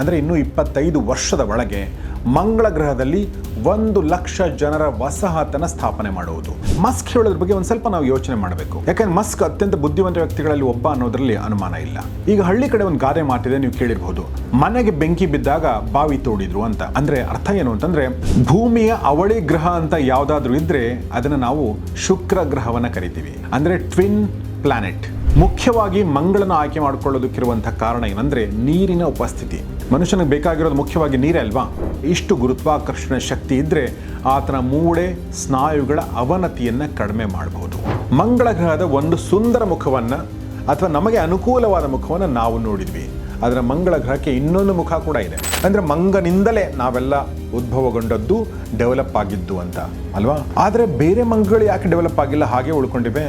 ಅಂದರೆ ಇನ್ನೂ ಇಪ್ಪತ್ತೈದು ವರ್ಷದ ಒಳಗೆ ಮಂಗಳ ಗ್ರಹದಲ್ಲಿ ಒಂದು ಲಕ್ಷ ಜನರ ವಸಾಹತನ ಸ್ಥಾಪನೆ ಮಾಡುವುದು. ಮಸ್ಕ್ ಹೇಳೋದ್ರ ಬಗ್ಗೆ ಒಂದು ಸ್ವಲ್ಪ ನಾವು ಯೋಚನೆ ಮಾಡಬೇಕು. ಯಾಕಂದ್ರೆ ಮಸ್ಕ್ ಅತ್ಯಂತ ಬುದ್ಧಿವಂತ ವ್ಯಕ್ತಿಗಳಲ್ಲಿ ಒಬ್ಬ ಅನ್ನೋದ್ರಲ್ಲಿ ಅನುಮಾನ ಇಲ್ಲ. ಈಗ ಹಳ್ಳಿ ಕಡೆ ಒಂದು ಗಾದೆ ಮಾತಿದೆ, ನೀವು ಕೇಳಿರಬಹುದು ಮನೆಗೆ ಬೆಂಕಿ ಬಿದ್ದಾಗ ಬಾವಿ ತೋಡಿದ್ರು ಅಂತ. ಅಂದ್ರೆ ಅರ್ಥ ಏನು ಅಂತಂದ್ರೆ ಭೂಮಿಯ ಅವಳಿ ಗ್ರಹ ಅಂತ ಯಾವ್ದಾದ್ರು ಇದ್ರೆ ಅದನ್ನ ನಾವು ಶುಕ್ರ ಗ್ರಹವನ್ನ ಕರಿತೀವಿ. ಅಂದ್ರೆ ಟ್ವಿನ್ ಪ್ಲಾನೆಟ್. ಮುಖ್ಯವಾಗಿ ಮಂಗಳನ ಆಯ್ಕೆ ಮಾಡಿಕೊಳ್ಳೋದಕ್ಕಿರುವಂತಹ ಕಾರಣ ಏನಂದ್ರೆ ನೀರಿನ ಉಪಸ್ಥಿತಿ. ಮನುಷ್ಯನಿಗೆ ಬೇಕಾಗಿರೋದು ಮುಖ್ಯವಾಗಿ ನೀರೇ ಅಲ್ವಾ? ಇಷ್ಟು ಗುರುತ್ವಾಕರ್ಷಣ ಶಕ್ತಿ ಇದ್ದರೆ ಆತನ ಮೂಳೆ, ಸ್ನಾಯುಗಳ ಅವನತಿಯನ್ನು ಕಡಿಮೆ ಮಾಡಬಹುದು ಮಂಗಳ ಗ್ರಹದ ಒಂದು ಸುಂದರ ಮುಖವನ್ನು ಅಥವಾ ನಮಗೆ ಅನುಕೂಲವಾದ ಮುಖವನ್ನು ನಾವು ನೋಡಿದ್ವಿ. ಅದರ ಮಂಗಳ ಗ್ರಹಕ್ಕೆ ಇನ್ನೊಂದು ಮುಖ ಕೂಡ ಇದೆ. ಅಂದರೆ ಮಂಗನಿಂದಲೇ ನಾವೆಲ್ಲ ಉದ್ಭವಗೊಂಡದ್ದು, ಡೆವಲಪ್ ಆಗಿದ್ದು ಅಂತ, ಅಲ್ವಾ? ಆದರೆ ಬೇರೆ ಮಂಗಗಳು ಯಾಕೆ ಡೆವಲಪ್ ಆಗಿಲ್ಲ? ಹಾಗೆ ಉಳ್ಕೊಂಡಿವೆ.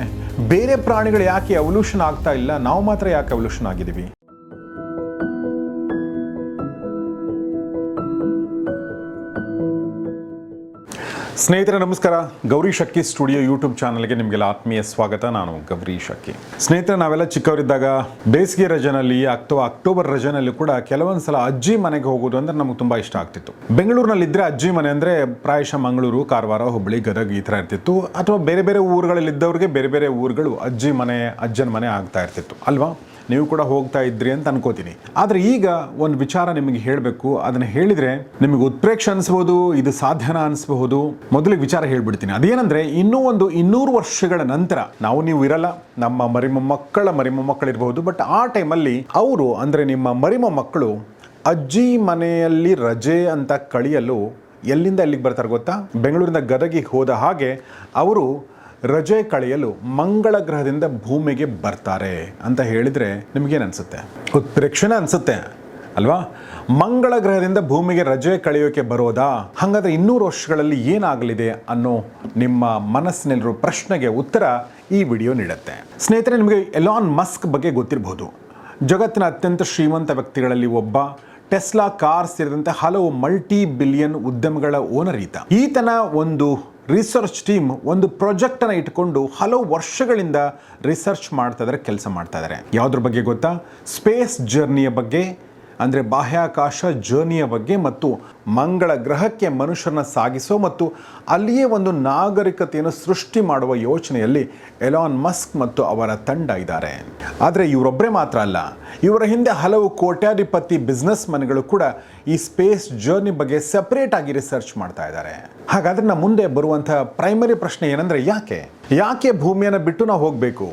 ಬೇರೆ ಪ್ರಾಣಿಗಳು ಯಾಕೆ ಎವಲ್ಯೂಷನ್ ಆಗ್ತಾ ಇಲ್ಲ? ನಾವು ಮಾತ್ರ ಯಾಕೆ ಎವಲ್ಯೂಷನ್ ಆಗಿದ್ದೀವಿ? ಸ್ನೇಹಿತರೆ, ನಮಸ್ಕಾರ. ಗೌರಿ ಶಕ್ಕಿ ಸ್ಟುಡಿಯೋ ಯೂಟ್ಯೂಬ್ ಚಾನಲ್ಗೆ ನಿಮಗೆಲ್ಲ ಆತ್ಮೀಯ ಸ್ವಾಗತ. ನಾನು ಗೌರಿ ಶಕ್ಕಿ ಸ್ನೇಹಿತರೆ, ನಾವೆಲ್ಲ ಚಿಕ್ಕವರಿದ್ದಾಗ ಬೇಸಿಗೆ ರಜನಲ್ಲಿ ಅಥವಾ ಅಕ್ಟೋಬರ್ ರಜನಲ್ಲಿ ಕೂಡ ಕೆಲವೊಂದು ಸಲ ಅಜ್ಜಿ ಮನೆಗೆ ಹೋಗೋದು ಅಂದ್ರೆ ನಮಗೆ ತುಂಬಾ ಇಷ್ಟ ಆಗ್ತಿತ್ತು. ಬೆಂಗಳೂರಿನಲ್ಲಿ ಇದ್ರೆ ಅಜ್ಜಿ ಮನೆ ಅಂದ್ರೆ ಪ್ರಾಯಶಃ ಮಂಗಳೂರು, ಕಾರವಾರ, ಹುಬ್ಬಳ್ಳಿ, ಗದಗ ಈ ಥರ ಇರ್ತಿತ್ತು. ಅಥವಾ ಬೇರೆ ಬೇರೆ ಊರುಗಳಲ್ಲಿ ಇದ್ದವ್ರಿಗೆ ಬೇರೆ ಬೇರೆ ಊರುಗಳು ಅಜ್ಜಿ ಮನೆ, ಅಜ್ಜನ ಮನೆ ಆಗ್ತಾ ಇರ್ತಿತ್ತು. ಅಲ್ವಾ? ನೀವು ಕೂಡ ಹೋಗ್ತಾ ಇದ್ರಿ ಅಂತ ಅನ್ಕೋತೀನಿ. ಆದರೆ ಈಗ ಒಂದು ವಿಚಾರ ನಿಮಗೆ ಹೇಳಬೇಕು. ಅದನ್ನು ಹೇಳಿದ್ರೆ ನಿಮಗೆ ಉತ್ಪ್ರೇಕ್ಷೆ ಅನಿಸ್ಬೋದು, ಇದು ಸಾಧ್ಯನ ಅನಿಸಬಹುದು. ಮೊದಲಿಗೆ ವಿಚಾರ ಹೇಳ್ಬಿಡ್ತೀನಿ. ಅದೇನಂದ್ರೆ, ಇನ್ನೂ ಒಂದು ಇನ್ನೂರು ವರ್ಷಗಳ ನಂತರ, ನಾವು ನೀವು ಇರಲ್ಲ, ನಮ್ಮ ಮರಿಮ ಮಕ್ಕಳ ಮರಿಮ ಮಕ್ಕಳಿರಬಹುದು ಬಟ್ ಆ ಟೈಮಲ್ಲಿ ಅವರು, ಅಂದರೆ ನಿಮ್ಮ ಮರಿಮೊಮ್ಮಕ್ಕಳು ಅಜ್ಜಿ ಮನೆಯಲ್ಲಿ ರಜೆ ಅಂತ ಕಳಿಯಲು ಎಲ್ಲಿಂದ ಎಲ್ಲಿಗೆ ಬರ್ತಾರೆ ಗೊತ್ತಾ? ಬೆಂಗಳೂರಿಂದ ಗದಗಿಗೆ ಹೋದ ಹಾಗೆ, ಅವರು ರಜೆ ಕಳೆಯಲು ಮಂಗಳ ಗ್ರಹದಿಂದ ಭೂಮಿಗೆ ಬರ್ತಾರೆ ಅಂತ ಹೇಳಿದ್ರೆ ನಿಮಗೇನು ಅನ್ಸುತ್ತೆ? ಉತ್ಪ್ರೇಕ್ಷಣೆ ಅನ್ಸುತ್ತೆ. ಅಲ್ವಾ? ಮಂಗಳ ಗ್ರಹದಿಂದ ಭೂಮಿಗೆ ರಜೆ ಕಳೆಯೋಕೆ ಬರೋದಾ? ಹಾಗಾದ್ರೆ ಇನ್ನೂರು ವರ್ಷಗಳಲ್ಲಿ ಏನಾಗಲಿದೆ ಅನ್ನೋ ನಿಮ್ಮ ಮನಸ್ಸಿನಲ್ಲಿರೋ ಪ್ರಶ್ನೆಗೆ ಉತ್ತರ ಈ ವಿಡಿಯೋ ನೀಡುತ್ತೆ. ಸ್ನೇಹಿತರೆ, ನಿಮಗೆ ಎಲಾನ್ ಮಸ್ಕ್ ಬಗ್ಗೆ ಗೊತ್ತಿರಬಹುದು ಜಗತ್ತಿನ ಅತ್ಯಂತ ಶ್ರೀಮಂತ ವ್ಯಕ್ತಿಗಳಲ್ಲಿ ಒಬ್ಬ ಟೆಸ್ಲಾ ಕಾರ್ ಸೇರಿದಂತೆ ಹಲವು ಮಲ್ಟಿ ಬಿಲಿಯನ್ ಉದ್ಯಮಗಳ ಓನರ್ ಈತ. ಈತನ ಒಂದು ರಿಸರ್ಚ್ ಟೀಮ್ ಒಂದು ಪ್ರಾಜೆಕ್ಟ್ ಅನ್ನ ಇಟ್ಕೊಂಡು ಹಲವು ವರ್ಷಗಳಿಂದ ರಿಸರ್ಚ್ ಮಾಡ್ತಾ ಇದ್ದಾರೆ ಕೆಲಸ ಮಾಡ್ತಾ ಇದ್ದಾರೆ ಯಾವುದ್ರ ಬಗ್ಗೆ ಗೊತ್ತಾ? ಸ್ಪೇಸ್ ಜರ್ನಿಯ ಬಗ್ಗೆ. ಅಂದರೆ ಬಾಹ್ಯಾಕಾಶ ಜರ್ನಿಯ ಬಗ್ಗೆ ಮತ್ತು ಮಂಗಳ ಗ್ರಹಕ್ಕೆ ಮನುಷ್ಯರನ್ನ ಸಾಗಿಸೋ ಮತ್ತು ಅಲ್ಲಿಯೇ ಒಂದು ನಾಗರಿಕತೆಯನ್ನು ಸೃಷ್ಟಿ ಮಾಡುವ ಯೋಚನೆಯಲ್ಲಿ ಎಲಾನ್ ಮಸ್ಕ್ ಮತ್ತು ಅವರ ತಂಡ ಇದ್ದಾರೆ. ಆದರೆ ಇವರೊಬ್ಬರೇ ಮಾತ್ರ ಅಲ್ಲ, ಇವರ ಹಿಂದೆ ಹಲವು ಕೋಟ್ಯಾಧಿಪತಿ ಬಿಸ್ನೆಸ್ ಮನ್ಗಳು ಕೂಡ ಈ ಸ್ಪೇಸ್ ಜರ್ನಿ ಬಗ್ಗೆ ಸೆಪರೇಟ್ ಆಗಿ ರಿಸರ್ಚ್ ಮಾಡ್ತಾ ಇದ್ದಾರೆ. ಹಾಗಾದ್ರೆ ನಮ್ಮ ಮುಂದೆ ಬರುವಂತಹ ಪ್ರೈಮರಿ ಪ್ರಶ್ನೆ ಏನಂದ್ರೆ ಯಾಕೆ? ಯಾಕೆ ಭೂಮಿಯನ್ನು ಬಿಟ್ಟು ನಾವು ಹೋಗಬೇಕು?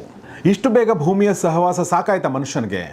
ಇಷ್ಟು ಬೇಗ ಭೂಮಿಯ ಸಹವಾಸ ಸಾಕಾಯ್ತಾ ಮನುಷ್ಯನಿಗೆ?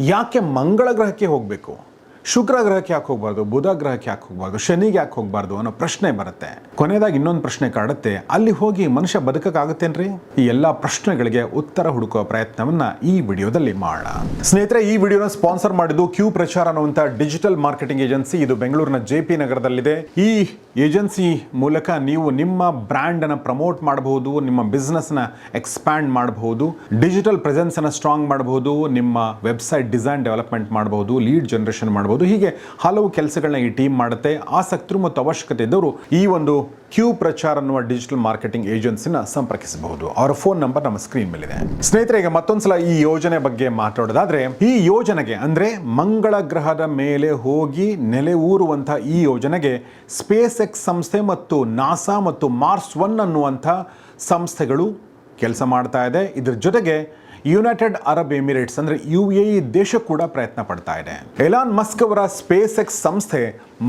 ಯಾಕೆ ಮಂಗಳ ಗ್ರಹಕ್ಕೆ ಹೋಗಬೇಕು? ಶುಕ್ರ ಗ್ರಹಕ್ಕೆ ಯಾಕೆ ಹೋಗ್ಬಾರ್ದು? ಬುಧ ಗ್ರಹಕ್ಕೆ ಯಾಕೆ ಹೋಗ್ಬಾರ್ದು? ಶನಿಗೆ ಯಾಕೆ ಹೋಗ್ಬಾರ್ದು ಅನ್ನೋ ಪ್ರಶ್ನೆ ಬರುತ್ತೆ. ಕೊನೆಯದಾಗಿ ಇನ್ನೊಂದು ಪ್ರಶ್ನೆ ಕಾಡುತ್ತೆ. ಅಲ್ಲಿ ಹೋಗಿ ಮನುಷ್ಯ ಬದುಕಕ್ಕಾಗುತ್ತೇನ್ರಿ? ಈ ಎಲ್ಲ ಪ್ರಶ್ನೆಗಳಿಗೆ ಉತ್ತರ ಹುಡುಕುವ ಪ್ರಯತ್ನವನ್ನ ಈ ವಿಡಿಯೋದಲ್ಲಿ ಮಾಡೋಣ ಸ್ನೇಹಿತರೆ, ಈ ವಿಡಿಯೋನ ಸ್ಪಾನ್ಸರ್ ಮಾಡಿದ್ದು ಕ್ಯೂ ಪ್ರಚಾರ ಅನ್ನುವಂಥ ಡಿಜಿಟಲ್ ಮಾರ್ಕೆಟಿಂಗ್ ಏಜೆನ್ಸಿ. ಇದು ಬೆಂಗಳೂರಿನ ಜೆ ಪಿ ನಗರದಲ್ಲಿದೆ. ಈ ಏಜೆನ್ಸಿ ಮೂಲಕ ನೀವು ನಿಮ್ಮ ಬ್ರ್ಯಾಂಡ್ ಅನ್ನ ಪ್ರಮೋಟ್ ಮಾಡಬಹುದು, ನಿಮ್ಮ ಬಿಸ್ನೆಸ್ನ ಎಕ್ಸ್ಪ್ಯಾಂಡ್ ಮಾಡಬಹುದು ಡಿಜಿಟಲ್ ಪ್ರೆಸೆನ್ಸ್ ಅನ್ನ ಸ್ಟ್ರಾಂಗ್ ಮಾಡಬಹುದು, ನಿಮ್ಮ ವೆಬ್ಸೈಟ್ ಡಿಸೈನ್ ಡೆವಲಪ್ಮೆಂಟ್ ಮಾಡಬಹುದು ಲೀಡ್ ಜನರೇಷನ್ ಮಾಡಬಹುದು. ಹೀಗೆ ಹಲವು ಕೆಲಸಗಳನ್ನ ಈ ಟೀಮ್ ಮಾಡುತ್ತೆ. ಆಸಕ್ತರು ಮತ್ತು ಅವಶ್ಯಕತೆ ಇದ್ದವರು ಈ ಒಂದು ಕ್ಯೂ ಪ್ರಚಾರ ಅನ್ನುವ ಡಿಜಿಟಲ್ ಮಾರ್ಕೆಟಿಂಗ್ ಏಜೆನ್ಸಿನ ಸಂಪರ್ಕಿಸಬಹುದು. ಅವರ ಫೋನ್ ನಂಬರ್ ನಮ್ಮ ಸ್ಕ್ರೀನ್ ಮೇಲಿದೆ. ಸ್ನೇಹಿತರೆ, ಈಗ ಮತ್ತೊಂದ್ಸಲ ಈ ಯೋಜನೆ ಬಗ್ಗೆ ಮಾತಾಡೋದಾದ್ರೆ, ಈ ಯೋಜನೆಗೆ ಅಂದ್ರೆ ಮಂಗಳ ಗ್ರಹದ ಮೇಲೆ ಹೋಗಿ ನೆಲೆ ಊರುವಂತಹ ಈ ಯೋಜನೆಗೆ ಸ್ಪೇಸ್ ಎಕ್ಸ್ ಸಂಸ್ಥೆ ಮತ್ತು ನಾಸಾ ಮತ್ತು ಮಾರ್ಸ್ ಒನ್ ಅನ್ನುವಂಥ ಸಂಸ್ಥೆಗಳು ಕೆಲಸ ಮಾಡ್ತಾ ಇದೆ. ಇದ್ರ ಜೊತೆಗೆ ಯುನೈಟೆಡ್ ಅರಬ್ ಎಮಿರೇಟ್ಸ್ ಅಂದ್ರೆ ಯು ಎ ದೇಶ ಕೂಡ ಪ್ರಯತ್ನ ಪಡ್ತಾ ಇದೆ. ಎಲಾನ್ ಮಸ್ಕ್ ಅವರ ಸ್ಪೇಸ್ ಎಕ್ಸ್ ಸಂಸ್ಥೆ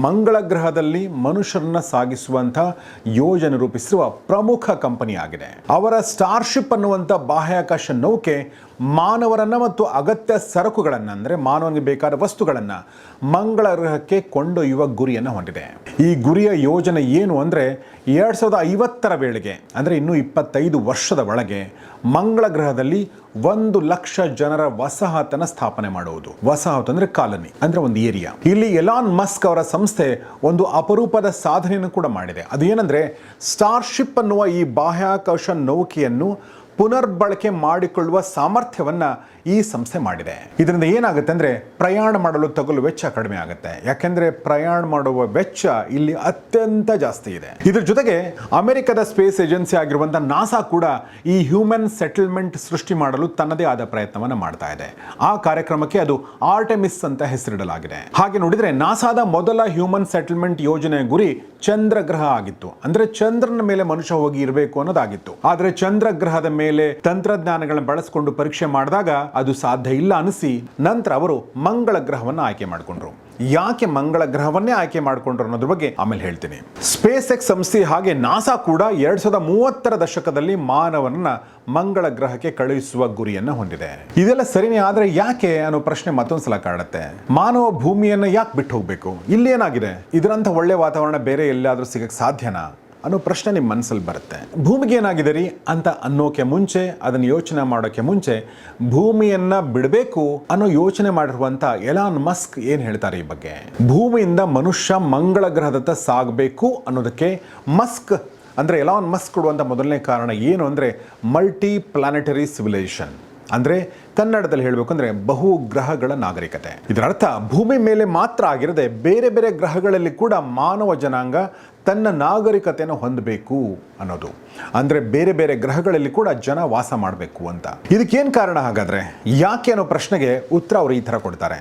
ಮಂಗಳ ಗ್ರಹದಲ್ಲಿ ಮನುಷ್ಯರನ್ನ ಸಾಗಿಸುವಂತಹ ಯೋಜನೆ ರೂಪಿಸಿರುವ ಪ್ರಮುಖ ಕಂಪನಿ ಆಗಿದೆ ಅವರ ಸ್ಟಾರ್ಶಿಪ್ ಅನ್ನುವಂಥ ಬಾಹ್ಯಾಕಾಶ ನೌಕೆ ಮಾನವರನ್ನ ಮತ್ತು ಅಗತ್ಯ ಸರಕುಗಳನ್ನ, ಅಂದ್ರೆ ಮಾನವನಿಗೆ ಬೇಕಾದ ವಸ್ತುಗಳನ್ನ ಮಂಗಳ ಗ್ರಹಕ್ಕೆ ಕೊಂಡೊಯ್ಯುವ ಗುರಿಯನ್ನು ಹೊಂದಿದೆ. ಈ ಗುರಿಯ ಯೋಜನೆ ಏನು ಅಂದ್ರೆ ಎರಡು ಸಾವಿರದ ಐವತ್ತರ ವೇಳೆಗೆ, ಅಂದ್ರೆ ಇನ್ನು ಇಪ್ಪತ್ತೈದು ವರ್ಷದ ಒಳಗೆ ಮಂಗಳ ಗ್ರಹದಲ್ಲಿ ಒಂದು ಲಕ್ಷ ಜನರ ವಸಾಹತನ ಸ್ಥಾಪನೆ ಮಾಡುವುದು. ವಸಾಹತು ಅಂದರೆ ಕಾಲನಿ, ಅಂದ್ರೆ ಒಂದು ಏರಿಯಾ. ಇಲ್ಲಿ ಎಲಾನ್ ಮಸ್ಕ್ ಅವರ ಸಂಸ್ಥೆ ಒಂದು ಅಪರೂಪದ ಸಾಧನೆಯನ್ನು ಕೂಡ ಮಾಡಿದೆ. ಅದು ಏನಂದರೆ ಸ್ಟಾರ್ಶಿಪ್ ಅನ್ನುವ ಈ ಬಾಹ್ಯಾಕಾಶ ನೌಕೆಯನ್ನು ಪುನರ್ಬಳಕೆ ಮಾಡಿಕೊಳ್ಳುವ ಸಾಮರ್ಥ್ಯವನ್ನ ಈ ಸಂಸ್ಥೆ ಮಾಡಿದೆ. ಇದರಿಂದ ಏನಾಗುತ್ತೆ ಅಂದ್ರೆ ಪ್ರಯಾಣ ಮಾಡಲು ತಗಲು ವೆಚ್ಚ ಕಡಿಮೆ ಆಗುತ್ತೆ. ಯಾಕೆಂದ್ರೆ ಪ್ರಯಾಣ ಮಾಡುವ ವೆಚ್ಚ ಇಲ್ಲಿ ಅತ್ಯಂತ ಜಾಸ್ತಿ ಇದೆ. ಇದ್ರ ಜೊತೆಗೆ ಅಮೆರಿಕದ ಸ್ಪೇಸ್ ಏಜೆನ್ಸಿ ಆಗಿರುವಂಥ ನಾಸಾ ಕೂಡ ಈ ಹ್ಯೂಮನ್ ಸೆಟಲ್ಮೆಂಟ್ ಸೃಷ್ಟಿ ಮಾಡಲು ತನ್ನದೇ ಆದ ಪ್ರಯತ್ನವನ್ನು ಮಾಡ್ತಾ ಇದೆ. ಆ ಕಾರ್ಯಕ್ರಮಕ್ಕೆ ಅದು ಆರ್ಟೆಮಿಸ್ ಅಂತ ಹೆಸರಿಡಲಾಗಿದೆ. ಹಾಗೆ ನೋಡಿದ್ರೆ ನಾಸಾದ ಮೊದಲ ಹ್ಯೂಮನ್ ಸೆಟಲ್ಮೆಂಟ್ ಯೋಜನೆ ಗುರಿ ಚಂದ್ರಗ್ರಹ ಆಗಿತ್ತು. ಅಂದ್ರೆ ಚಂದ್ರನ ಮೇಲೆ ಮನುಷ್ಯ ಹೋಗಿ ಇರಬೇಕು ಅನ್ನೋದಾಗಿತ್ತು. ಆದರೆ ಚಂದ್ರಗ್ರಹದ ಮೇಲೆ ತಂತ್ರಜ್ಞಾನಗಳನ್ನು ಬಳಸಿಕೊಂಡು ಪರೀಕ್ಷೆ ಮಾಡಿದಾಗ ಅದು ಸಾಧ್ಯ ಇಲ್ಲ ಅನಿಸಿ ನಂತರ ಅವರು ಮಂಗಳ ಗ್ರಹವನ್ನು ಆಯ್ಕೆ ಮಾಡಿಕೊಂಡ್ರು. ಯಾಕೆ ಮಂಗಳ ಗ್ರಹವನ್ನೇ ಆಯ್ಕೆ ಮಾಡಿಕೊಂಡ್ರು ಅನ್ನೋದ್ರ ಬಗ್ಗೆ ಆಮೇಲೆ ಹೇಳ್ತೀನಿ. ಸ್ಪೇಸ್ ಎಕ್ಸ್ ಸಂಸ್ಥೆ ಹಾಗೆ ನಾಸಾ ಕೂಡ ಎರಡ್ ಸಾವಿರದ ಮೂವತ್ತರ ದಶಕದಲ್ಲಿ ಮಾನವನನ್ನ ಮಂಗಳ ಗ್ರಹಕ್ಕೆ ಕಳುಹಿಸುವ ಗುರಿಯನ್ನ ಹೊಂದಿದೆ. ಇದೆಲ್ಲ ಸರಿನೇ, ಆದ್ರೆ ಯಾಕೆ ಅನ್ನೋ ಪ್ರಶ್ನೆ ಮತ್ತೊಂದ್ಸಲ ಕಾಡುತ್ತೆ ಮಾನವ ಭೂಮಿಯನ್ನ ಯಾಕೆ ಬಿಟ್ಟು ಹೋಗ್ಬೇಕು? ಇಲ್ಲಿ ಏನಾಗಿದೆ ಇದರಂತ ಒಳ್ಳೆ ವಾತಾವರಣ ಬೇರೆ ಎಲ್ಲಾದ್ರೂ ಸಿಗಕ್ಕೆ ಸಾಧ್ಯನಾ? ಅನ್ನೋ ಪ್ರಶ್ನೆ ನಿಮ್ಮ ಮನಸ್ಸಲ್ಲಿ ಬರುತ್ತೆ. ಭೂಮಿಗೆ ಏನಾಗಿದೆ ರೀ? ಅಂತ ಅನ್ನೋಕೆ ಮುಂಚೆ, ಅದನ್ನು ಯೋಚನೆ ಮಾಡೋಕೆ ಮುಂಚೆ ಭೂಮಿಯನ್ನ ಬಿಡಬೇಕು ಅನ್ನೋ ಯೋಚನೆ ಮಾಡಿರುವಂತ ಎಲಾನ್ ಮಸ್ಕ್ ಏನ್ ಹೇಳ್ತಾರೆ ಈ ಬಗ್ಗೆ? ಭೂಮಿಯಿಂದ ಮನುಷ್ಯ ಮಂಗಳ ಗ್ರಹದತ್ತ ಸಾಗಬೇಕು ಅನ್ನೋದಕ್ಕೆ ಮಸ್ಕ್ ಅಂದ್ರೆ ಎಲಾನ್ ಮಸ್ಕ್ ಕೊಡುವಂತ ಮೊದಲನೇ ಕಾರಣ ಏನು ಅಂದ್ರೆ ಮಲ್ಟಿ ಪ್ಲಾನೆಟರಿ ಸಿವಿಲೈಸೇಷನ್ ಅಂದ್ರೆ ಕನ್ನಡದಲ್ಲಿ ಹೇಳಬೇಕು ಅಂದ್ರೆ ಬಹು ಗ್ರಹಗಳ ನಾಗರಿಕತೆ. ಇದರ ಅರ್ಥ ಭೂಮಿ ಮೇಲೆ ಮಾತ್ರ ಆಗಿರದೆ ಬೇರೆ ಬೇರೆ ಗ್ರಹಗಳಲ್ಲಿ ಕೂಡ ಮಾನವ ಜನಾಂಗ ತನ್ನ ನಾಗರಿಕತೆಯನ್ನು ಹೊಂದಬೇಕು ಅನ್ನೋದು. ಅಂದರೆ ಬೇರೆ ಬೇರೆ ಗ್ರಹಗಳಲ್ಲಿ ಕೂಡ ಜನ ವಾಸ ಮಾಡಬೇಕು ಅಂತ. ಇದಕ್ಕೇನು ಕಾರಣ ಹಾಗಾದರೆ? ಯಾಕೆ ಅನ್ನೋ ಪ್ರಶ್ನೆಗೆ ಉತ್ತರ ಅವರು ಈ ಥರ ಕೊಡ್ತಾರೆ.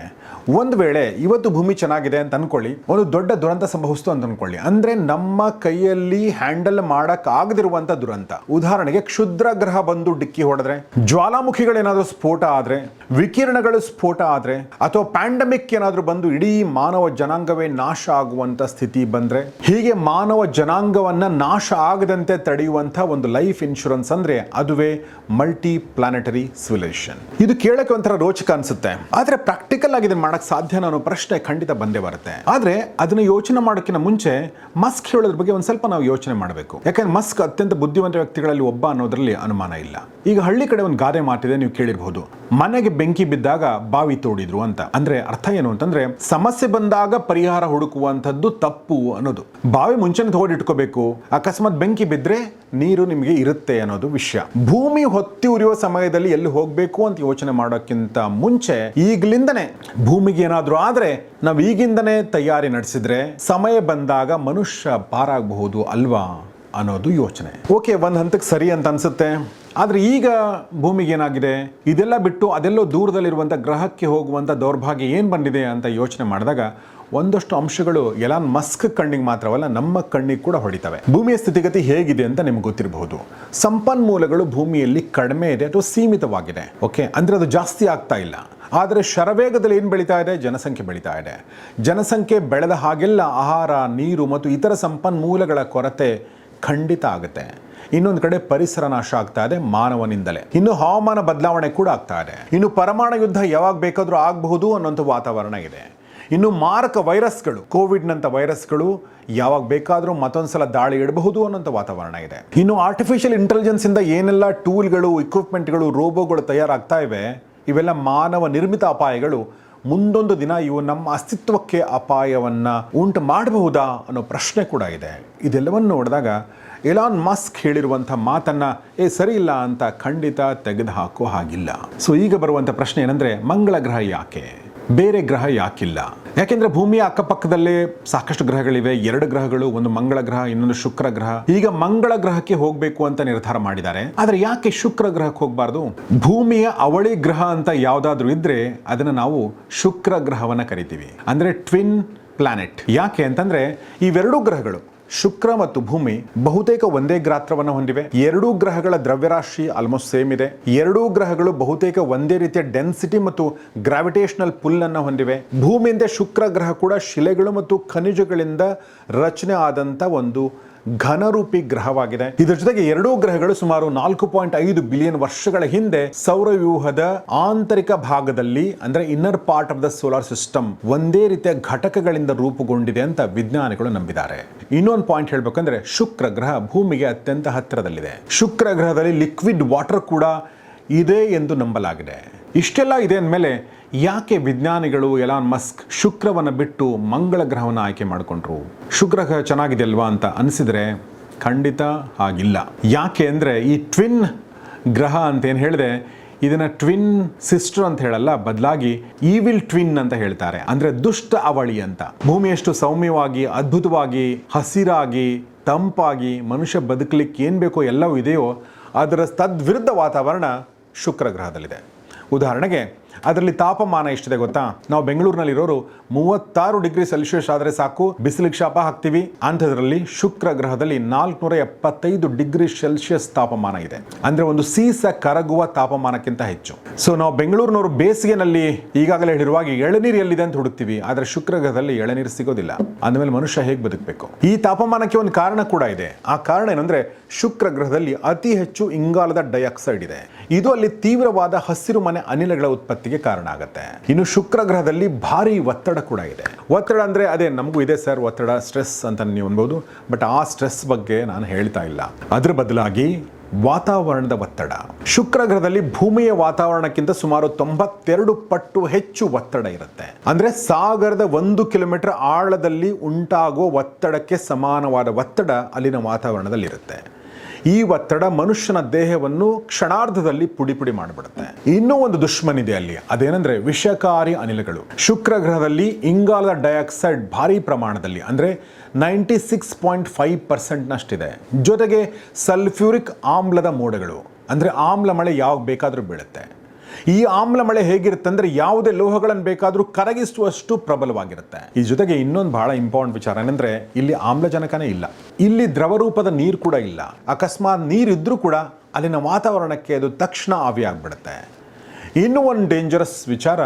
ಒಂದು ವೇಳೆ ಇವತ್ತು ಭೂಮಿ ಚೆನ್ನಾಗಿದೆ ಅಂತ ಅನ್ಕೊಳ್ಳಿ, ಒಂದು ದೊಡ್ಡ ದುರಂತ ಸಂಭವಿಸ್ತು ಅಂತ ಅನ್ಕೊಳ್ಳಿ. ಅಂದ್ರೆ ನಮ್ಮ ಕೈಯಲ್ಲಿ ಹ್ಯಾಂಡಲ್ ಮಾಡಕ್ ಆಗದಿರುವಂತ ದುರಂತ. ಉದಾಹರಣೆಗೆ ಕ್ಷುದ್ರ ಗ್ರಹ ಬಂದು ಡಿಕ್ಕಿ ಹೊಡೆದ್ರೆ, ಜ್ವಾಲಾಮುಖಿಗಳೇನಾದ್ರೂ ಸ್ಫೋಟ ಆದ್ರೆ, ವಿಕಿರಣಗಳು ಸ್ಫೋಟ ಆದ್ರೆ, ಅಥವಾ ಪ್ಯಾಂಡಮಿಕ್ ಏನಾದ್ರೂ ಬಂದು ಇಡೀ ಮಾನವ ಜನಾಂಗವೇ ನಾಶ ಆಗುವಂತ ಸ್ಥಿತಿ ಬಂದ್ರೆ, ಹೀಗೆ ಮಾನವ ಜನಾಂಗವನ್ನ ನಾಶ ಆಗದಂತೆ ತಡೆಯುವಂತ ಒಂದು ಲೈಫ್ ಇನ್ಶೂರೆನ್ಸ್ ಅಂದ್ರೆ ಅದುವೇ ಮಲ್ಟಿ ಪ್ಲಾನೆಟರಿ ಸಿವಿಲೈಸೇಷನ್ ಇದು ಕೇಳಕ್ಕೆ ಒಂಥರ ರೋಚಕ ಅನ್ಸುತ್ತೆ. ಆದ್ರೆ ಪ್ರಾಕ್ಟಿಕಲ್ ಆಗಿ ಇದನ್ನ ಮಾಡಕ್ ಸಾಧ್ಯ ಅನ್ನೋ ಪ್ರಶ್ನೆ ಖಂಡಿತ ಬಂದೇ ಬರುತ್ತೆ. ಆದರೆ ಅದನ್ನು ಯೋಚನೆ ಮಾಡೋಕ್ಕಿಂತ ಮುಂಚೆ ಮಸ್ಕ್ ಹೇಳೋದ್ರ ಬಗ್ಗೆ ಒಂದು ಸ್ವಲ್ಪ ನಾವು ಯೋಚನೆ ಮಾಡಬೇಕು. ಯಾಕಂದ್ರೆ ಮಸ್ಕ್ ಅತ್ಯಂತ ಬುದ್ಧಿವಂತ ವ್ಯಕ್ತಿಗಳಲ್ಲಿ ಒಬ್ಬ ಅನ್ನೋದ್ರಲ್ಲಿ ಅನುಮಾನ ಇಲ್ಲ. ಈಗ ಹಳ್ಳಿ ಕಡೆ ಒಂದು ಗಾದೆ ಮಾತಿದೆ ನೀವು ಕೇಳಿರಬಹುದು ಮನೆಗೆ ಬೆಂಕಿ ಬಿದ್ದಾಗ ಬಾವಿ ತೋಡಿದ್ರು ಅಂತ. ಅಂದ್ರೆ ಅರ್ಥ ಏನು ಅಂತಂದ್ರೆ ಸಮಸ್ಯೆ ಬಂದಾಗ ಪರಿಹಾರ ಹುಡುಕುವಂಥದ್ದು ತಪ್ಪು ಅನ್ನೋದು. ಬಾವಿ ಮುಂಚೆನೆ ತೋಡಿಟ್ಕೋಬೇಕು. ಅಕಸ್ಮಾತ್ ಬೆಂಕಿ ಬಿದ್ರೆ ನೀರು ನಿಮಗೆ ಇರುತ್ತೆ ಅನ್ನೋದು ವಿಷಯ. ಭೂಮಿ ಹೊತ್ತಿ ಉರಿಯುವ ಸಮಯದಲ್ಲಿ ಎಲ್ಲಿ ಹೋಗ್ಬೇಕು ಅಂತ ಯೋಚನೆ ಮಾಡೋಕ್ಕಿಂತ ಮುಂಚೆ ಈಗಲಿಂದನೇ ಭೂಮಿಗೆ ಏನಾದರೂ ಆದರೆ ನಾವು ಈಗಿಂದನೇ ತಯಾರಿ ನಡೆಸಿದ್ರೆ ಸಮಯ ಬಂದಾಗ ಮನುಷ್ಯ ಪಾರಾಗಬಹುದು ಅಲ್ವಾ ಅನ್ನೋದು ಯೋಚನೆ. ಓಕೆ, ಒಂದು ಹಂತಕ್ಕೆ ಸರಿ ಅಂತ ಅನ್ಸುತ್ತೆ. ಆದರೆ ಈಗ ಭೂಮಿಗೆ ಏನಾಗಿದೆ? ಇದೆಲ್ಲ ಬಿಟ್ಟು ಅದೆಲ್ಲೋ ದೂರದಲ್ಲಿರುವಂಥ ಗ್ರಹಕ್ಕೆ ಹೋಗುವಂಥ ದೌರ್ಭಾಗ್ಯ ಏನು ಬಂದಿದೆ ಅಂತ ಯೋಚನೆ ಮಾಡಿದಾಗ ಒಂದಷ್ಟು ಅಂಶಗಳು ಎಲಾನ್ ಮಸ್ಕ್ ಕಣ್ಣಿಗೆ ಮಾತ್ರವಲ್ಲ, ನಮ್ಮ ಕಣ್ಣಿಗೆ ಕೂಡ ಹೊಡಿತವೆ. ಭೂಮಿಯ ಸ್ಥಿತಿಗತಿ ಹೇಗಿದೆ ಅಂತ ನಿಮ್ಗೆ ಗೊತ್ತಿರಬಹುದು. ಸಂಪನ್ಮೂಲಗಳು ಭೂಮಿಯಲ್ಲಿ ಕಡಿಮೆ ಇದೆ ಅಥವಾ ಸೀಮಿತವಾಗಿದೆ. ಓಕೆ, ಅಂದರೆ ಅದು ಜಾಸ್ತಿ ಆಗ್ತಾ ಇಲ್ಲ. ಆದರೆ ಶರವೇಗದಲ್ಲಿ ಏನು ಬೆಳೀತಾ ಇದೆ? ಜನಸಂಖ್ಯೆ ಬೆಳೀತಾ ಇದೆ. ಜನಸಂಖ್ಯೆ ಬೆಳೆದ ಹಾಗೆಲ್ಲ ಆಹಾರ, ನೀರು ಮತ್ತು ಇತರ ಸಂಪನ್ಮೂಲಗಳ ಕೊರತೆ ಖಂಡಿತ ಆಗುತ್ತೆ. ಇನ್ನೊಂದು ಕಡೆ ಪರಿಸರ ನಾಶ ಆಗ್ತಾ ಇದೆ ಮಾನವನಿಂದಲೇ. ಇನ್ನು ಹವಾಮಾನ ಬದಲಾವಣೆ ಕೂಡ ಆಗ್ತಾ ಇದೆ. ಇನ್ನು ಪರಮಾಣು ಯುದ್ಧ ಯಾವಾಗ ಬೇಕಾದರೂ ಆಗಬಹುದು ಅನ್ನೋಂಥ ವಾತಾವರಣ ಇದೆ. ಇನ್ನು ಮಾರಕ ವೈರಸ್ಗಳು, ಕೋವಿಡ್ನಂಥ ವೈರಸ್ಗಳು ಯಾವಾಗ ಬೇಕಾದರೂ ಮತ್ತೊಂದ್ಸಲ ದಾಳಿ ಇಡಬಹುದು ಅನ್ನೋಂಥ ವಾತಾವರಣ ಇದೆ. ಇನ್ನು ಆರ್ಟಿಫಿಷಿಯಲ್ ಇಂಟೆಲಿಜೆನ್ಸಿಂದ ಏನೆಲ್ಲ ಟೂಲ್ಗಳು ಇಕ್ವಿಪ್ಮೆಂಟ್ಗಳು ರೋಬೋಗಳು ತಯಾರಾಗ್ತಾ ಇವೆ? ಇವೆಲ್ಲ ಮಾನವ ನಿರ್ಮಿತ ಅಪಾಯಗಳು. ಮುಂದೊಂದು ದಿನ ಇವು ನಮ್ಮ ಅಸ್ತಿತ್ವಕ್ಕೆ ಅಪಾಯವನ್ನು ಉಂಟು ಮಾಡಬಹುದಾ ಅನ್ನೋ ಪ್ರಶ್ನೆ ಕೂಡ ಇದೆ. ಇದೆಲ್ಲವನ್ನು ನೋಡಿದಾಗ ಎಲಾನ್ ಮಸ್ಕ್ ಹೇಳಿರುವಂಥ ಮಾತನ್ನು, ಏ, ಸರಿ ಇಲ್ಲ ಅಂತ ಖಂಡಿತ ತೆಗೆದುಹಾಕೋ ಹಾಗಿಲ್ಲ. ಸೊ ಈಗ ಬರುವಂಥ ಪ್ರಶ್ನೆ ಏನಂದರೆ ಮಂಗಳ ಗ್ರಹ ಯಾಕೆ? ಬೇರೆ ಗ್ರಹ ಯಾಕಿಲ್ಲ. ಯಾಕೆಂದ್ರೆ ಭೂಮಿಯ ಅಕ್ಕಪಕ್ಕದಲ್ಲೇ ಸಾಕಷ್ಟು ಗ್ರಹಗಳಿವೆ. ಎರಡು ಗ್ರಹಗಳು, ಒಂದು ಮಂಗಳ ಗ್ರಹ, ಇನ್ನೊಂದು ಶುಕ್ರ ಗ್ರಹ. ಈಗ ಮಂಗಳ ಗ್ರಹಕ್ಕೆ ಹೋಗಬೇಕು ಅಂತ ನಿರ್ಧಾರ ಮಾಡಿದ್ದಾರೆ. ಆದರೆ ಯಾಕೆ ಶುಕ್ರ ಗ್ರಹಕ್ಕೆ ಹೋಗಬಾರ್ದು? ಭೂಮಿಯ ಅವಳಿ ಗ್ರಹ ಅಂತ ಯಾವುದಾದ್ರೂ ಇದ್ರೆ ಅದನ್ನ ನಾವು ಶುಕ್ರ ಗ್ರಹವನ್ನ ಕರಿತೀವಿ. ಅಂದ್ರೆ ಟ್ವಿನ್ ಪ್ಲಾನೆಟ್. ಯಾಕೆ ಅಂತಂದ್ರೆ ಇವೆರಡೂ ಗ್ರಹಗಳು. ಶುಕ್ರ ಮತ್ತು ಭೂಮಿ ಬಹುತೇಕ ಒಂದೇ ಗ್ರಾತ್ರವನ್ನು ಹೊಂದಿವೆ. ಎರಡೂ ಗ್ರಹಗಳ ದ್ರವ್ಯರಾಶಿ ಆಲ್ಮೋಸ್ಟ್ ಸೇಮ್ ಇದೆ. ಎರಡೂ ಗ್ರಹಗಳು ಬಹುತೇಕ ಒಂದೇ ರೀತಿಯ ಡೆನ್ಸಿಟಿ ಮತ್ತು ಗ್ರಾವಿಟೇಷನಲ್ ಪುಲ್ ಅನ್ನು ಹೊಂದಿವೆ. ಭೂಮಿಯಿಂದ ಶುಕ್ರ ಗ್ರಹ ಕೂಡ ಶಿಲೆಗಳು ಮತ್ತು ಖನಿಜಗಳಿಂದ ರಚನೆ ಆದಂತ ಒಂದು ಘನರೂಪಿ ಗ್ರಹವಾಗಿದೆ. ಇದರ ಜೊತೆಗೆ ಎರಡೂ ಗ್ರಹಗಳು ಸುಮಾರು ನಾಲ್ಕು ಪಾಯಿಂಟ್ ಐದು ಬಿಲಿಯನ್ ವರ್ಷಗಳ ಹಿಂದೆ ಸೌರವ್ಯೂಹದ ಆಂತರಿಕ ಭಾಗದಲ್ಲಿ, ಅಂದ್ರೆ inner part of the solar system ಒಂದೇ ರೀತಿಯ ಘಟಕಗಳಿಂದ ರೂಪುಗೊಂಡಿದೆ ಅಂತ ವಿಜ್ಞಾನಿಗಳು ನಂಬಿದ್ದಾರೆ. ಇನ್ನೊಂದು ಪಾಯಿಂಟ್ ಹೇಳ್ಬೇಕಂದ್ರೆ ಶುಕ್ರ ಗ್ರಹ ಭೂಮಿಗೆ ಅತ್ಯಂತ ಹತ್ತಿರದಲ್ಲಿದೆ. ಶುಕ್ರ ಗ್ರಹದಲ್ಲಿ ಲಿಕ್ವಿಡ್ ವಾಟರ್ ಕೂಡ ಇದೆ ಎಂದು ನಂಬಲಾಗಿದೆ. ಇಷ್ಟೆಲ್ಲ ಇದೆ ಅಂದಮೇಲೆ ಯಾಕೆ ವಿಜ್ಞಾನಿಗಳು ಎಲಾನ್ ಮಸ್ಕ್ ಶುಕ್ರವನ್ನು ಬಿಟ್ಟು ಮಂಗಳ ಗ್ರಹವನ್ನು ಆಯ್ಕೆ ಮಾಡಿಕೊಂಡ್ರು? ಶುಕ್ರ ಗ್ರಹ ಚೆನ್ನಾಗಿದೆ ಅಲ್ವಾ ಅಂತ ಅನಿಸಿದರೆ ಖಂಡಿತ ಆಗಿಲ್ಲ ಯಾಕೆ ಅಂದರೆ ಈ ಟ್ವಿನ್ ಗ್ರಹ ಅಂತ ಏನು ಹೇಳಿದೆ, ಇದನ್ನು ಟ್ವಿನ್ ಸಿಸ್ಟರ್ ಅಂತ ಹೇಳಲ್ಲ, ಬದಲಾಗಿ ಈವಿಲ್ ಟ್ವಿನ್ ಅಂತ ಹೇಳ್ತಾರೆ. ಅಂದರೆ ದುಷ್ಟ ಅವಳಿ ಅಂತ. ಭೂಮಿಯಷ್ಟು ಸೌಮ್ಯವಾಗಿ, ಅದ್ಭುತವಾಗಿ, ಹಸಿರಾಗಿ, ತಂಪಾಗಿ ಮನುಷ್ಯ ಬದುಕಲಿಕ್ಕೆ ಏನು ಬೇಕೋ ಎಲ್ಲವೂ ಇದೆಯೋ, ಅದರ ತದ್ವಿರುದ್ಧ ವಾತಾವರಣ ಶುಕ್ರ ಗ್ರಹದಲ್ಲಿದೆ ಉದಾಹರಣೆಗೆ ಅದರಲ್ಲಿ ತಾಪಮಾನ ಎಷ್ಟಿದೆ ಗೊತ್ತಾ? ನಾವು ಬೆಂಗಳೂರಿನಲ್ಲಿರೋರು ಮೂವತ್ತಾರು ಡಿಗ್ರಿ ಸೆಲ್ಸಿಯಸ್ ಆದರೆ ಸಾಕು. ಬಿಸಿಲಿಗೆ ಶಾಪ ಹಾಕ್ತೀವಿ. ಅಂಥದ್ರಲ್ಲಿ ಶುಕ್ರ ಗ್ರಹದಲ್ಲಿ ನಾಲ್ಕುನೂರ ಎಪ್ಪತ್ತೈದು ಡಿಗ್ರಿ ಸೆಲ್ಸಿಯಸ್ ತಾಪಮಾನ ಇದೆ. ಅಂದ್ರೆ ಒಂದು ಸೀಸ ಕರಗುವ ತಾಪಮಾನಕ್ಕಿಂತ ಹೆಚ್ಚು. ಸೊ ನಾವು ಬೆಂಗಳೂರಿನವರು ಬೇಸಿಗೆನಲ್ಲಿ ಈಗಾಗಲೇ ಹೇಳಿರುವಾಗ ಎಳನೀರು ಎಲ್ಲಿದೆ ಅಂತ ಹುಡುಕ್ತೀವಿ. ಆದ್ರೆ ಶುಕ್ರ ಗ್ರಹದಲ್ಲಿ ಎಳನೀರು ಸಿಗೋದಿಲ್ಲ. ಅಂದಮೇಲೆ ಮನುಷ್ಯ ಹೇಗೆ ಬದುಕಬೇಕು? ಈ ತಾಪಮಾನಕ್ಕೆ ಒಂದು ಕಾರಣ ಕೂಡ ಇದೆ. ಆ ಕಾರಣ ಏನಂದ್ರೆ ಶುಕ್ರ ಗ್ರಹದಲ್ಲಿ ಅತಿ ಹೆಚ್ಚು ಇಂಗಾಲದ ಡೈಆಕ್ಸೈಡ್ ಇದೆ. ಇದು ಅಲ್ಲಿ ತೀವ್ರವಾದ ಹಸಿರು ಮನೆ ಅನಿಲಗಳ ಉತ್ಪತ್ತಿಗೆ ಕಾರಣ ಆಗುತ್ತೆ. ಇನ್ನು ಶುಕ್ರ ಗ್ರಹದಲ್ಲಿ ಭಾರಿ ಒತ್ತಡ ಕೂಡ ಇದೆ. ಒತ್ತಡ ಅಂದ್ರೆ ಅದೇ ನಮಗೂ ಇದೆ ಸರ್, ಒತ್ತಡ, ಸ್ಟ್ರೆಸ್ ಅಂತ ನೀವು ಅನ್ಬೋದು. ಬಟ್ ಆ ಸ್ಟ್ರೆಸ್ ಬಗ್ಗೆ ನಾನು ಹೇಳ್ತಾ ಇಲ್ಲ. ಅದ್ರ ಬದಲಾಗಿ ವಾತಾವರಣದ ಒತ್ತಡ. ಶುಕ್ರ ಗ್ರಹದಲ್ಲಿ ಭೂಮಿಯ ವಾತಾವರಣಕ್ಕಿಂತ ಸುಮಾರು ತೊಂಬತ್ತೆರಡು ಪಟ್ಟು ಹೆಚ್ಚು ಒತ್ತಡ ಇರುತ್ತೆ. ಅಂದ್ರೆ ಸಾಗರದ ಒಂದು ಕಿಲೋಮೀಟರ್ ಆಳದಲ್ಲಿ ಉಂಟಾಗುವ ಒತ್ತಡಕ್ಕೆ ಸಮಾನವಾದ ಒತ್ತಡ ಅಲ್ಲಿನ ವಾತಾವರಣದಲ್ಲಿ ಇರುತ್ತೆ ಈ ಒತ್ತಡ ಮನುಷ್ಯನ ದೇಹವನ್ನು ಕ್ಷಣಾರ್ಧದಲ್ಲಿ ಪುಡಿ ಪುಡಿ ಮಾಡಿಬಿಡುತ್ತೆ. ಇನ್ನೂ ಒಂದು ದುಶ್ಮನ್ ಇದೆ ಅಲ್ಲಿ. ಅದೇನಂದ್ರೆ ವಿಷಕಾರಿ ಅನಿಲಗಳು. ಶುಕ್ರ ಗ್ರಹದಲ್ಲಿ ಇಂಗಾಲದ ಡೈಆಕ್ಸೈಡ್ ಭಾರಿ ಪ್ರಮಾಣದಲ್ಲಿ, ಅಂದ್ರೆ ನೈಂಟಿ ಸಿಕ್ಸ್ ಪಾಯಿಂಟ್ ಫೈವ್ ಪರ್ಸೆಂಟ್ನಷ್ಟಿದೆ. ಜೊತೆಗೆ ಸಲ್ಫ್ಯೂರಿಕ್ ಆಮ್ಲದ ಮೋಡಗಳು, ಅಂದ್ರೆ ಆಮ್ಲ ಮಳೆ ಯಾವಾಗ ಬೇಕಾದರೂ ಬೀಳುತ್ತೆ. ಈ ಆಮ್ಲ ಮಳೆ ಹೇಗಿರುತ್ತೆ ಅಂದ್ರೆ ಯಾವುದೇ ಲೋಹಗಳನ್ನು ಬೇಕಾದರೂ ಕರಗಿಸುವಷ್ಟು ಪ್ರಬಲವಾಗಿರುತ್ತೆ. ಈ ಜೊತೆಗೆ ಇನ್ನೊಂದು ಬಹಳ ಇಂಪಾರ್ಟೆಂಟ್ ವಿಚಾರ ಏನಂದ್ರೆ ಇಲ್ಲಿ ಆಮ್ಲಜನಕನೇ ಇಲ್ಲ. ಇಲ್ಲಿ ದ್ರವರೂಪದ ನೀರು ಕೂಡ ಇಲ್ಲ. ಅಕಸ್ಮಾತ್ ನೀರಿದ್ದರೂ ಕೂಡ ಅಲ್ಲಿನ ವಾತಾವರಣಕ್ಕೆ ಅದು ತಕ್ಷಣ ಆವಿಯಾಗ್ಬಿಡುತ್ತೆ. ಇನ್ನೂ ಒಂದು ಡೇಂಜರಸ್ ವಿಚಾರ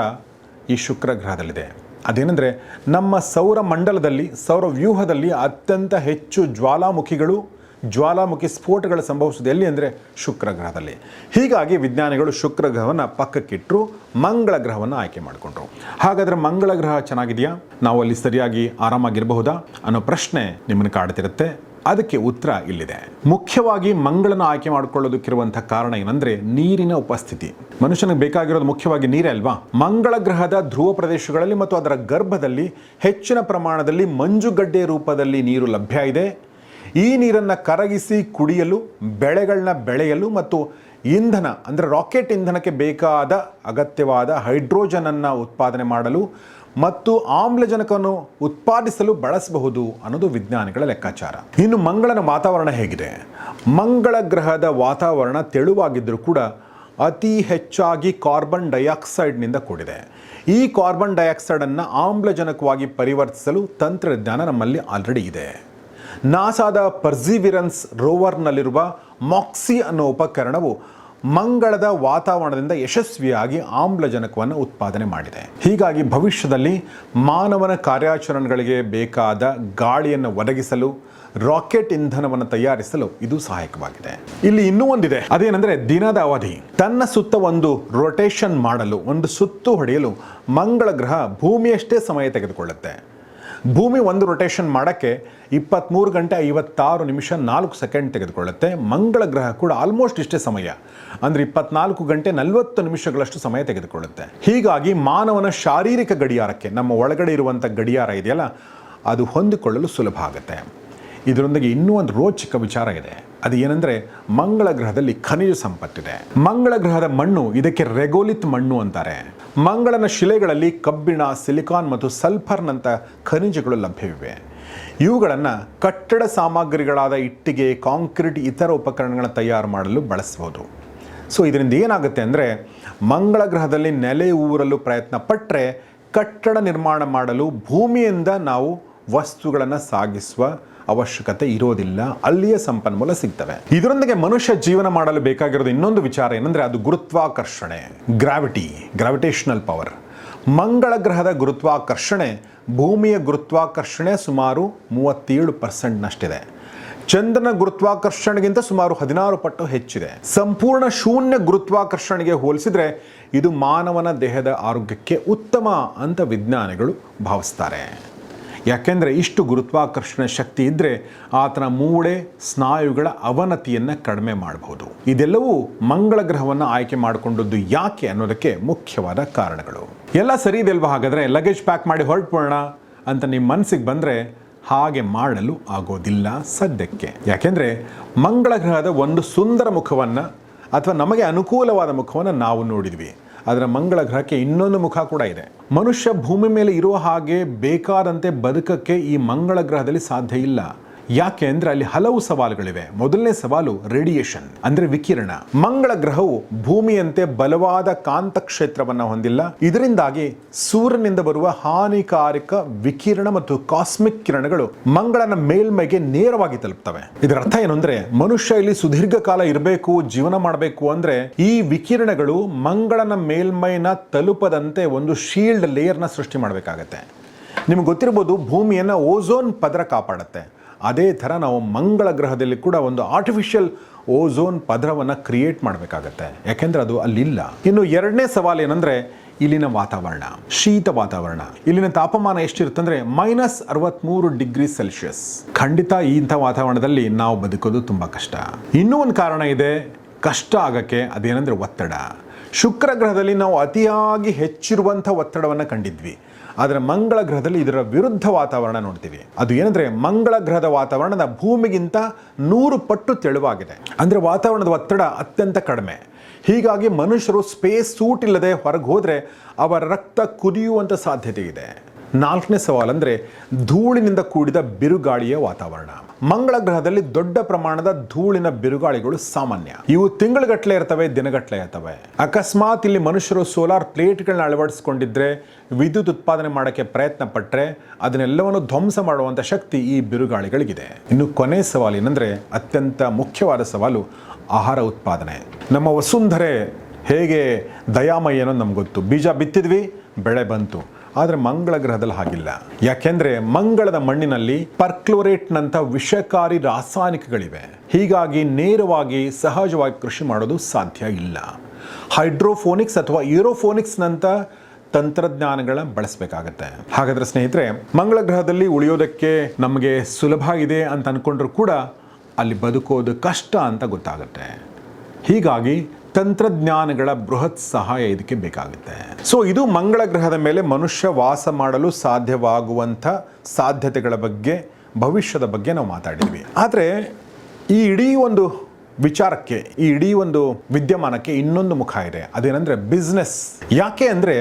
ಈ ಶುಕ್ರ ಗ್ರಹದಲ್ಲಿದೆ. ಅದೇನೆಂದರೆ ನಮ್ಮ ಸೌರ ಮಂಡಲದಲ್ಲಿ, ಸೌರ ವ್ಯೂಹದಲ್ಲಿ ಅತ್ಯಂತ ಹೆಚ್ಚು ಜ್ವಾಲಾಮುಖಿಗಳು ಜ್ವಾಲಾಮುಖಿ ಸ್ಫೋಟಗಳು ಸಂಭವಿಸೋದು ಎಲ್ಲಿ ಅಂದರೆ ಶುಕ್ರ ಗ್ರಹದಲ್ಲಿ ಹೀಗಾಗಿ ವಿಜ್ಞಾನಿಗಳು ಶುಕ್ರ ಗ್ರಹವನ್ನು ಪಕ್ಕಕ್ಕಿಟ್ಟರು ಮಂಗಳ ಗ್ರಹವನ್ನು ಆಯ್ಕೆ ಮಾಡಿಕೊಂಡ್ರು. ಹಾಗಾದರೆ ಮಂಗಳ ಗ್ರಹ ಚೆನ್ನಾಗಿದೆಯಾ? ನಾವು ಅಲ್ಲಿ ಸರಿಯಾಗಿ ಆರಾಮಾಗಿರಬಹುದಾ? ಅನ್ನೋ ಪ್ರಶ್ನೆ ನಿಮ್ಮನ್ನು ಕಾಡ್ತಿರುತ್ತೆ. ಅದಕ್ಕೆ ಉತ್ತರ ಇಲ್ಲಿದೆ. ಮುಖ್ಯವಾಗಿ ಮಂಗಳನ ಆಯ್ಕೆ ಮಾಡಿಕೊಳ್ಳೋದಕ್ಕಿರುವಂಥ ಕಾರಣ ಏನಂದ್ರೆ ನೀರಿನ ಉಪಸ್ಥಿತಿ. ಮನುಷ್ಯನಿಗೆ ಬೇಕಾಗಿರೋದು ಮುಖ್ಯವಾಗಿ ನೀರೇ ಅಲ್ವಾ? ಮಂಗಳ ಗ್ರಹದ ಧ್ರುವ ಪ್ರದೇಶಗಳಲ್ಲಿ ಮತ್ತು ಅದರ ಗರ್ಭದಲ್ಲಿ ಹೆಚ್ಚಿನ ಪ್ರಮಾಣದಲ್ಲಿ ಮಂಜುಗಡ್ಡೆ ರೂಪದಲ್ಲಿ ನೀರು ಲಭ್ಯ ಇದೆ. ಈ ನೀರನ್ನು ಕರಗಿಸಿ ಕುಡಿಯಲು ಬೆಳೆಗಳನ್ನ ಬೆಳೆಯಲು ಮತ್ತು ಇಂಧನ, ಅಂದರೆ ರಾಕೆಟ್ ಇಂಧನಕ್ಕೆ ಬೇಕಾದ ಅಗತ್ಯವಾದ ಹೈಡ್ರೋಜನನ್ನು ಉತ್ಪಾದನೆ ಮಾಡಲು ಮತ್ತು ಆಮ್ಲಜನಕವನ್ನು ಉತ್ಪಾದಿಸಲು ಬಳಸಬಹುದು ಅನ್ನೋದು ವಿಜ್ಞಾನಿಗಳ ಲೆಕ್ಕಾಚಾರ. ಇನ್ನು ಮಂಗಳನ ವಾತಾವರಣ ಹೇಗಿದೆ? ಮಂಗಳ ಗ್ರಹದ ವಾತಾವರಣ ತೆಳುವಾಗಿದ್ದರೂ ಕೂಡ ಅತಿ ಹೆಚ್ಚಾಗಿ ಕಾರ್ಬನ್ ಡೈಆಕ್ಸೈಡ್ನಿಂದ ಕೂಡಿದೆ. ಈ ಕಾರ್ಬನ್ ಡೈಆಕ್ಸೈಡನ್ನು ಆಮ್ಲಜನಕವಾಗಿ ಪರಿವರ್ತಿಸಲು ತಂತ್ರಜ್ಞಾನ ನಮ್ಮಲ್ಲಿ ಆಲ್ರೆಡಿ ಇದೆ. ನಾಸಾದ ಪರ್ಸಿವಿರೆನ್ಸ್ ರೋವರ್ನಲ್ಲಿರುವ ಮಾಕ್ಸಿ ಅನ್ನೋ ಉಪಕರಣವು ಮಂಗಳದ ವಾತಾವರಣದಿಂದ ಯಶಸ್ವಿಯಾಗಿ ಆಮ್ಲಜನಕವನ್ನು ಉತ್ಪಾದನೆ ಮಾಡಿದೆ. ಹೀಗಾಗಿ ಭವಿಷ್ಯದಲ್ಲಿ ಮಾನವನ ಕಾರ್ಯಾಚರಣೆಗಳಿಗೆ ಬೇಕಾದ ಗಾಳಿಯನ್ನು ಒದಗಿಸಲು, ರಾಕೆಟ್ ಇಂಧನವನ್ನು ತಯಾರಿಸಲು ಇದು ಸಹಾಯಕವಾಗಿದೆ. ಇಲ್ಲಿ ಇನ್ನೂ ಒಂದಿದೆ. ಅದೇನೆಂದರೆ ದಿನದ ಅವಧಿ. ತನ್ನ ಸುತ್ತ ಒಂದು ರೊಟೇಷನ್ ಮಾಡಲು, ಒಂದು ಸುತ್ತು ಹೊಡೆಯಲು ಮಂಗಳ ಗ್ರಹ ಭೂಮಿಯಷ್ಟೇ ಸಮಯ ತೆಗೆದುಕೊಳ್ಳುತ್ತೆ. ಭೂಮಿ ಒಂದು ರೊಟೇಷನ್ ಮಾಡೋಕ್ಕೆ ಇಪ್ಪತ್ತ್ಮೂರು ಗಂಟೆ ಐವತ್ತಾರು ನಿಮಿಷ ನಾಲ್ಕು ಸೆಕೆಂಡ್ ತೆಗೆದುಕೊಳ್ಳುತ್ತೆ. ಮಂಗಳ ಗ್ರಹ ಕೂಡ ಆಲ್ಮೋಸ್ಟ್ ಇಷ್ಟೇ ಸಮಯ. ಅಂದರೆ ಇಪ್ಪತ್ನಾಲ್ಕು ಗಂಟೆ ನಲವತ್ತು ನಿಮಿಷಗಳಷ್ಟು ಸಮಯ ತೆಗೆದುಕೊಳ್ಳುತ್ತೆ. ಹೀಗಾಗಿ ಮಾನವನ ಶಾರೀರಿಕ ಗಡಿಯಾರಕ್ಕೆ, ನಮ್ಮ ಒಳಗಡೆ ಇರುವಂಥ ಗಡಿಯಾರ ಇದೆಯಲ್ಲ, ಅದು ಹೊಂದಿಕೊಳ್ಳಲು ಸುಲಭ ಆಗುತ್ತೆ. ಇದರೊಂದಿಗೆ ಇನ್ನೂ ಒಂದು ರೋಚಕ ವಿಚಾರ ಇದೆ. ಅದು ಏನಂದರೆ, ಮಂಗಳ ಗ್ರಹದಲ್ಲಿ ಖನಿಜ ಸಂಪತ್ತಿದೆ. ಮಂಗಳ ಗ್ರಹದ ಮಣ್ಣು ಇದಕ್ಕೆ ರೆಗೋಲಿತ್ ಮಣ್ಣು ಅಂತಾರೆ. ಮಂಗಳನ ಶಿಲೆಗಳಲ್ಲಿ ಕಬ್ಬಿಣ, ಸಿಲಿಕಾನ್ ಮತ್ತು ಸಲ್ಫರ್ನಂಥ ಖನಿಜಗಳು ಲಭ್ಯವಿವೆ. ಇವುಗಳನ್ನು ಕಟ್ಟಡ ಸಾಮಗ್ರಿಗಳಾದ ಇಟ್ಟಿಗೆ, ಕಾಂಕ್ರೀಟ್, ಇತರ ಉಪಕರಣಗಳನ್ನು ತಯಾರು ಮಾಡಲು ಬಳಸಬಹುದು. ಸೊ ಇದರಿಂದ ಏನಾಗುತ್ತೆ ಅಂದರೆ, ಮಂಗಳ ಗ್ರಹದಲ್ಲಿ ನೆಲೆ ಊರಲು ಪ್ರಯತ್ನ ಪಟ್ಟರೆ ಕಟ್ಟಡ ನಿರ್ಮಾಣ ಮಾಡಲು ಭೂಮಿಯಿಂದ ನಾವು ವಸ್ತುಗಳನ್ನು ಸಾಗಿಸುವ ಅವಶ್ಯಕತೆ ಇರೋದಿಲ್ಲ, ಅಲ್ಲಿಯೇ ಸಂಪನ್ಮೂಲ ಸಿಗ್ತವೆ. ಇದರೊಂದಿಗೆ ಮನುಷ್ಯ ಜೀವನ ಮಾಡಲು ಬೇಕಾಗಿರೋದು ಇನ್ನೊಂದು ವಿಚಾರ ಏನಂದ್ರೆ ಅದು ಗುರುತ್ವಾಕರ್ಷಣೆ ಗ್ರಾವಿಟಿ ಗ್ರಾವಿಟೇಷನಲ್ ಪವರ್ ಮಂಗಳ ಗ್ರಹದ ಗುರುತ್ವಾಕರ್ಷಣೆ, ಭೂಮಿಯ ಗುರುತ್ವಾಕರ್ಷಣೆ ಸುಮಾರು ಮೂವತ್ತೇಳು ಪರ್ಸೆಂಟ್ನಷ್ಟಿದೆ. ಚಂದ್ರನ ಗುರುತ್ವಾಕರ್ಷಣೆಗಿಂತ ಸುಮಾರು ಹದಿನಾರು ಪಟ್ಟು ಹೆಚ್ಚಿದೆ. ಸಂಪೂರ್ಣ ಶೂನ್ಯ ಗುರುತ್ವಾಕರ್ಷಣೆಗೆ ಹೋಲಿಸಿದರೆ ಇದು ಮಾನವನ ದೇಹದ ಆರೋಗ್ಯಕ್ಕೆ ಉತ್ತಮ ಅಂತ ವಿಜ್ಞಾನಿಗಳು ಭಾವಿಸ್ತಾರೆ. ಯಾಕೆಂದರೆ ಇಷ್ಟು ಗುರುತ್ವಾಕರ್ಷಣೆ ಶಕ್ತಿ ಇದ್ದರೆ ಆತನ ಮೂಳೆ, ಸ್ನಾಯುಗಳ ಅವನತಿಯನ್ನು ಕಡಿಮೆ ಮಾಡಬಹುದು. ಇದೆಲ್ಲವೂ ಮಂಗಳ ಗ್ರಹವನ್ನು ಆಯ್ಕೆ ಮಾಡಿಕೊಂಡದ್ದು ಯಾಕೆ ಅನ್ನೋದಕ್ಕೆ ಮುಖ್ಯವಾದ ಕಾರಣಗಳು. ಎಲ್ಲ ಸರಿ ಇದೆಲ್ವಾ ಹಾಗಾದರೆ? ಲಗೇಜ್ ಪ್ಯಾಕ್ ಮಾಡಿ ಹೊರಟ್ಬಿಡೋಣ ಅಂತ ನಿಮ್ಮ ಮನಸ್ಸಿಗೆ ಬಂದರೆ ಹಾಗೆ ಮಾಡಲು ಆಗೋದಿಲ್ಲ ಸದ್ಯಕ್ಕೆ. ಯಾಕೆಂದರೆ ಮಂಗಳ ಗ್ರಹದ ಒಂದು ಸುಂದರ ಮುಖವನ್ನು ಅಥವಾ ನಮಗೆ ಅನುಕೂಲವಾದ ಮುಖವನ್ನು ನಾವು ನೋಡಿದ್ವಿ. ಅದರ ಮಂಗಳ ಗ್ರಹಕ್ಕೆ ಇನ್ನೊಂದು ಮುಖ ಕೂಡ ಇದೆ. ಮನುಷ್ಯ ಭೂಮಿ ಮೇಲೆ ಇರುವ ಹಾಗೆ ಬೇಕಾದಂತೆ ಬದುಕಕ್ಕೆ ಈ ಮಂಗಳ ಗ್ರಹದಲ್ಲಿ ಸಾಧ್ಯ ಇಲ್ಲ. ಯಾಕೆ ಅಂದ್ರೆ ಅಲ್ಲಿ ಹಲವು ಸವಾಲುಗಳಿವೆ. ಮೊದಲನೇ ಸವಾಲು ರೇಡಿಯೇಷನ್ ಅಂದ್ರೆ ವಿಕಿರಣ. ಮಂಗಳ ಗ್ರಹವು ಭೂಮಿಯಂತೆ ಬಲವಾದ ಕಾಂತ ಕ್ಷೇತ್ರವನ್ನ ಹೊಂದಿಲ್ಲ. ಇದರಿಂದಾಗಿ ಸೂರ್ಯನಿಂದ ಬರುವ ಹಾನಿಕಾರಕ ವಿಕಿರಣ ಮತ್ತು ಕಾಸ್ಮಿಕ್ ಕಿರಣಗಳು ಮಂಗಳನ ಮೇಲ್ಮೈಗೆ ನೇರವಾಗಿ ತಲುಪ್ತವೆ. ಇದರ ಅರ್ಥ ಏನು ಅಂದ್ರೆ ಮನುಷ್ಯ ಇಲ್ಲಿ ಸುದೀರ್ಘ ಕಾಲ ಇರಬೇಕು, ಜೀವನ ಮಾಡಬೇಕು ಅಂದ್ರೆ ಈ ವಿಕಿರಣಗಳು ಮಂಗಳನ ಮೇಲ್ಮೈನ ತಲುಪದಂತೆ ಒಂದು ಶೀಲ್ಡ್ ಲೇಯರ್ನ ಸೃಷ್ಟಿ ಮಾಡಬೇಕಾಗತ್ತೆ. ನಿಮ್ಗೆ ಗೊತ್ತಿರ್ಬೋದು ಭೂಮಿಯನ್ನು ಓಝೋನ್ ಪದರ ಕಾಪಾಡುತ್ತೆ. ಅದೇ ಥರ ನಾವು ಮಂಗಳ ಗ್ರಹದಲ್ಲಿ ಕೂಡ ಒಂದು ಆರ್ಟಿಫಿಷಿಯಲ್ ಓಝೋನ್ ಪದರವನ್ನು ಕ್ರಿಯೇಟ್ ಮಾಡಬೇಕಾಗತ್ತೆ. ಯಾಕೆಂದರೆ ಅದು ಅಲ್ಲಿಲ್ಲ. ಇನ್ನು ಎರಡನೇ ಸವಾಲು ಏನಂದರೆ ಇಲ್ಲಿನ ವಾತಾವರಣ, ಶೀತ ವಾತಾವರಣ. ಇಲ್ಲಿನ ತಾಪಮಾನ ಎಷ್ಟಿರುತ್ತಂದ್ರೆ ಮೈನಸ್ ಅರವತ್ಮೂರು ಡಿಗ್ರಿ ಸೆಲ್ಸಿಯಸ್ ಖಂಡಿತ ಇಂಥ ವಾತಾವರಣದಲ್ಲಿ ನಾವು ಬದುಕೋದು ತುಂಬ ಕಷ್ಟ. ಇನ್ನೂ ಒಂದು ಕಾರಣ ಇದೆ, ಕಷ್ಟ ಆಗಕ್ಕೆ ಅದೇನೆಂದರೆ ಒತ್ತಡ. ಶುಕ್ರ ಗ್ರಹದಲ್ಲಿ ನಾವು ಅತಿಯಾಗಿ ಹೆಚ್ಚಿರುವಂಥ ಒತ್ತಡವನ್ನು ಕಂಡಿದ್ವಿ. ಆದರೆ ಮಂಗಳ ಗ್ರಹದಲ್ಲಿ ಇದರ ವಿರುದ್ಧ ವಾತಾವರಣ ನೋಡ್ತೀವಿ. ಅದು ಏನಂದರೆ ಮಂಗಳ ಗ್ರಹದ ವಾತಾವರಣದ ಭೂಮಿಗಿಂತ ನೂರು ಪಟ್ಟು ತೆಳುವಾಗಿದೆ. ಅಂದರೆ ವಾತಾವರಣದ ಒತ್ತಡ ಅತ್ಯಂತ ಕಡಿಮೆ. ಹೀಗಾಗಿ ಮನುಷ್ಯರು ಸ್ಪೇಸ್ ಸೂಟ್ ಇಲ್ಲದೆ ಹೊರಗೆ ಹೋದರೆ ಅವರ ರಕ್ತ ಕುದಿಯುವಂಥ ಸಾಧ್ಯತೆ ಇದೆ. ನಾಲ್ಕನೇ ಸವಾಲಂದರೆ ಧೂಳಿನಿಂದ ಕೂಡಿದ ಬಿರುಗಾಳಿಯ ವಾತಾವರಣ. ಮಂಗಳ ಗ್ರಹದಲ್ಲಿ ದೊಡ್ಡ ಪ್ರಮಾಣದ ಧೂಳಿನ ಬಿರುಗಾಳಿಗಳು ಸಾಮಾನ್ಯ. ಇವು ತಿಂಗಳುಗಟ್ಟಲೆ ಇರ್ತವೆ, ದಿನಗಟ್ಟಲೆ ಇರ್ತವೆ. ಅಕಸ್ಮಾತ್ ಇಲ್ಲಿ ಮನುಷ್ಯರು ಸೋಲಾರ್ ಪ್ಲೇಟ್ಗಳನ್ನ ಅಳವಡಿಸಿಕೊಂಡಿದ್ರೆ, ವಿದ್ಯುತ್ ಉತ್ಪಾದನೆ ಮಾಡೋಕ್ಕೆ ಪ್ರಯತ್ನ ಪಟ್ಟರೆ ಅದನ್ನೆಲ್ಲವನ್ನು ಧ್ವಂಸ ಮಾಡುವಂಥ ಶಕ್ತಿ ಈ ಬಿರುಗಾಳಿಗಳಿಗಿದೆ. ಇನ್ನು ಕೊನೆ ಸವಾಲು ಏನಂದ್ರೆ, ಅತ್ಯಂತ ಮುಖ್ಯವಾದ ಸವಾಲು ಆಹಾರ ಉತ್ಪಾದನೆ. ನಮ್ಮ ವಸುಂಧರೆ ಹೇಗೆ ದಯಾಮಯ್ಯನೋ ನಮ್ಗೆ ಗೊತ್ತು. ಬೀಜ ಬಿತ್ತಿದ್ವಿ, ಬೆಳೆ ಬಂತು. ಆದರೆ ಮಂಗಳ ಗ್ರಹದಲ್ಲಿ ಹಾಗಿಲ್ಲ. ಯಾಕೆಂದ್ರೆ ಮಂಗಳದ ಮಣ್ಣಿನಲ್ಲಿ ಪರ್ಕ್ಲೋರೇಟ್ನಂಥ ವಿಷಕಾರಿ ರಾಸಾಯನಿಕಗಳಿವೆ. ಹೀಗಾಗಿ ನೇರವಾಗಿ ಸಹಜವಾಗಿ ಕೃಷಿ ಮಾಡೋದು ಸಾಧ್ಯ ಇಲ್ಲ. ಹೈಡ್ರೋಫೋನಿಕ್ಸ್ ಅಥವಾ ಏರೋಫೋನಿಕ್ಸ್ನಂಥ ತಂತ್ರಜ್ಞಾನಗಳ ಬಳಸಬೇಕಾಗತ್ತೆ. ಹಾಗಾದ್ರೆ ಸ್ನೇಹಿತರೆ, ಮಂಗಳ ಗ್ರಹದಲ್ಲಿ ಉಳಿಯೋದಕ್ಕೆ ನಮಗೆ ಸುಲಭ ಇದೆ ಅಂತ ಅಂದ್ಕೊಂಡ್ರೂ ಕೂಡ ಅಲ್ಲಿ ಬದುಕೋದು ಕಷ್ಟ ಅಂತ ಗೊತ್ತಾಗುತ್ತೆ. ಹೀಗಾಗಿ ತಂತ್ರಜ್ಞಾನಗಳ ಬೃಹತ್ ಸಹಾಯ ಇದಕ್ಕೆ ಬೇಕಾಗುತ್ತೆ. ಸೊ ಇದು ಮಂಗಳ ಗ್ರಹದ ಮೇಲೆ ಮನುಷ್ಯ ವಾಸ ಮಾಡಲು ಸಾಧ್ಯವಾಗುವಂಥ ಸಾಧ್ಯತೆಗಳ ಬಗ್ಗೆ, ಭವಿಷ್ಯದ ಬಗ್ಗೆ ನಾವು ಮಾತಾಡಿದ್ವಿ. ಆದರೆ, ಈ ಇಡೀ ಒಂದು ವಿಚಾರಕ್ಕೆ ಈ ಇಡೀ ಒಂದು ವಿದ್ಯಮಾನಕ್ಕೆ ಇನ್ನೊಂದು ಮುಖ ಇದೆ. ಅದೇನಂದ್ರೆ ಬಿಸ್ನೆಸ್ ಯಾಕೆ ಅಂದರೆ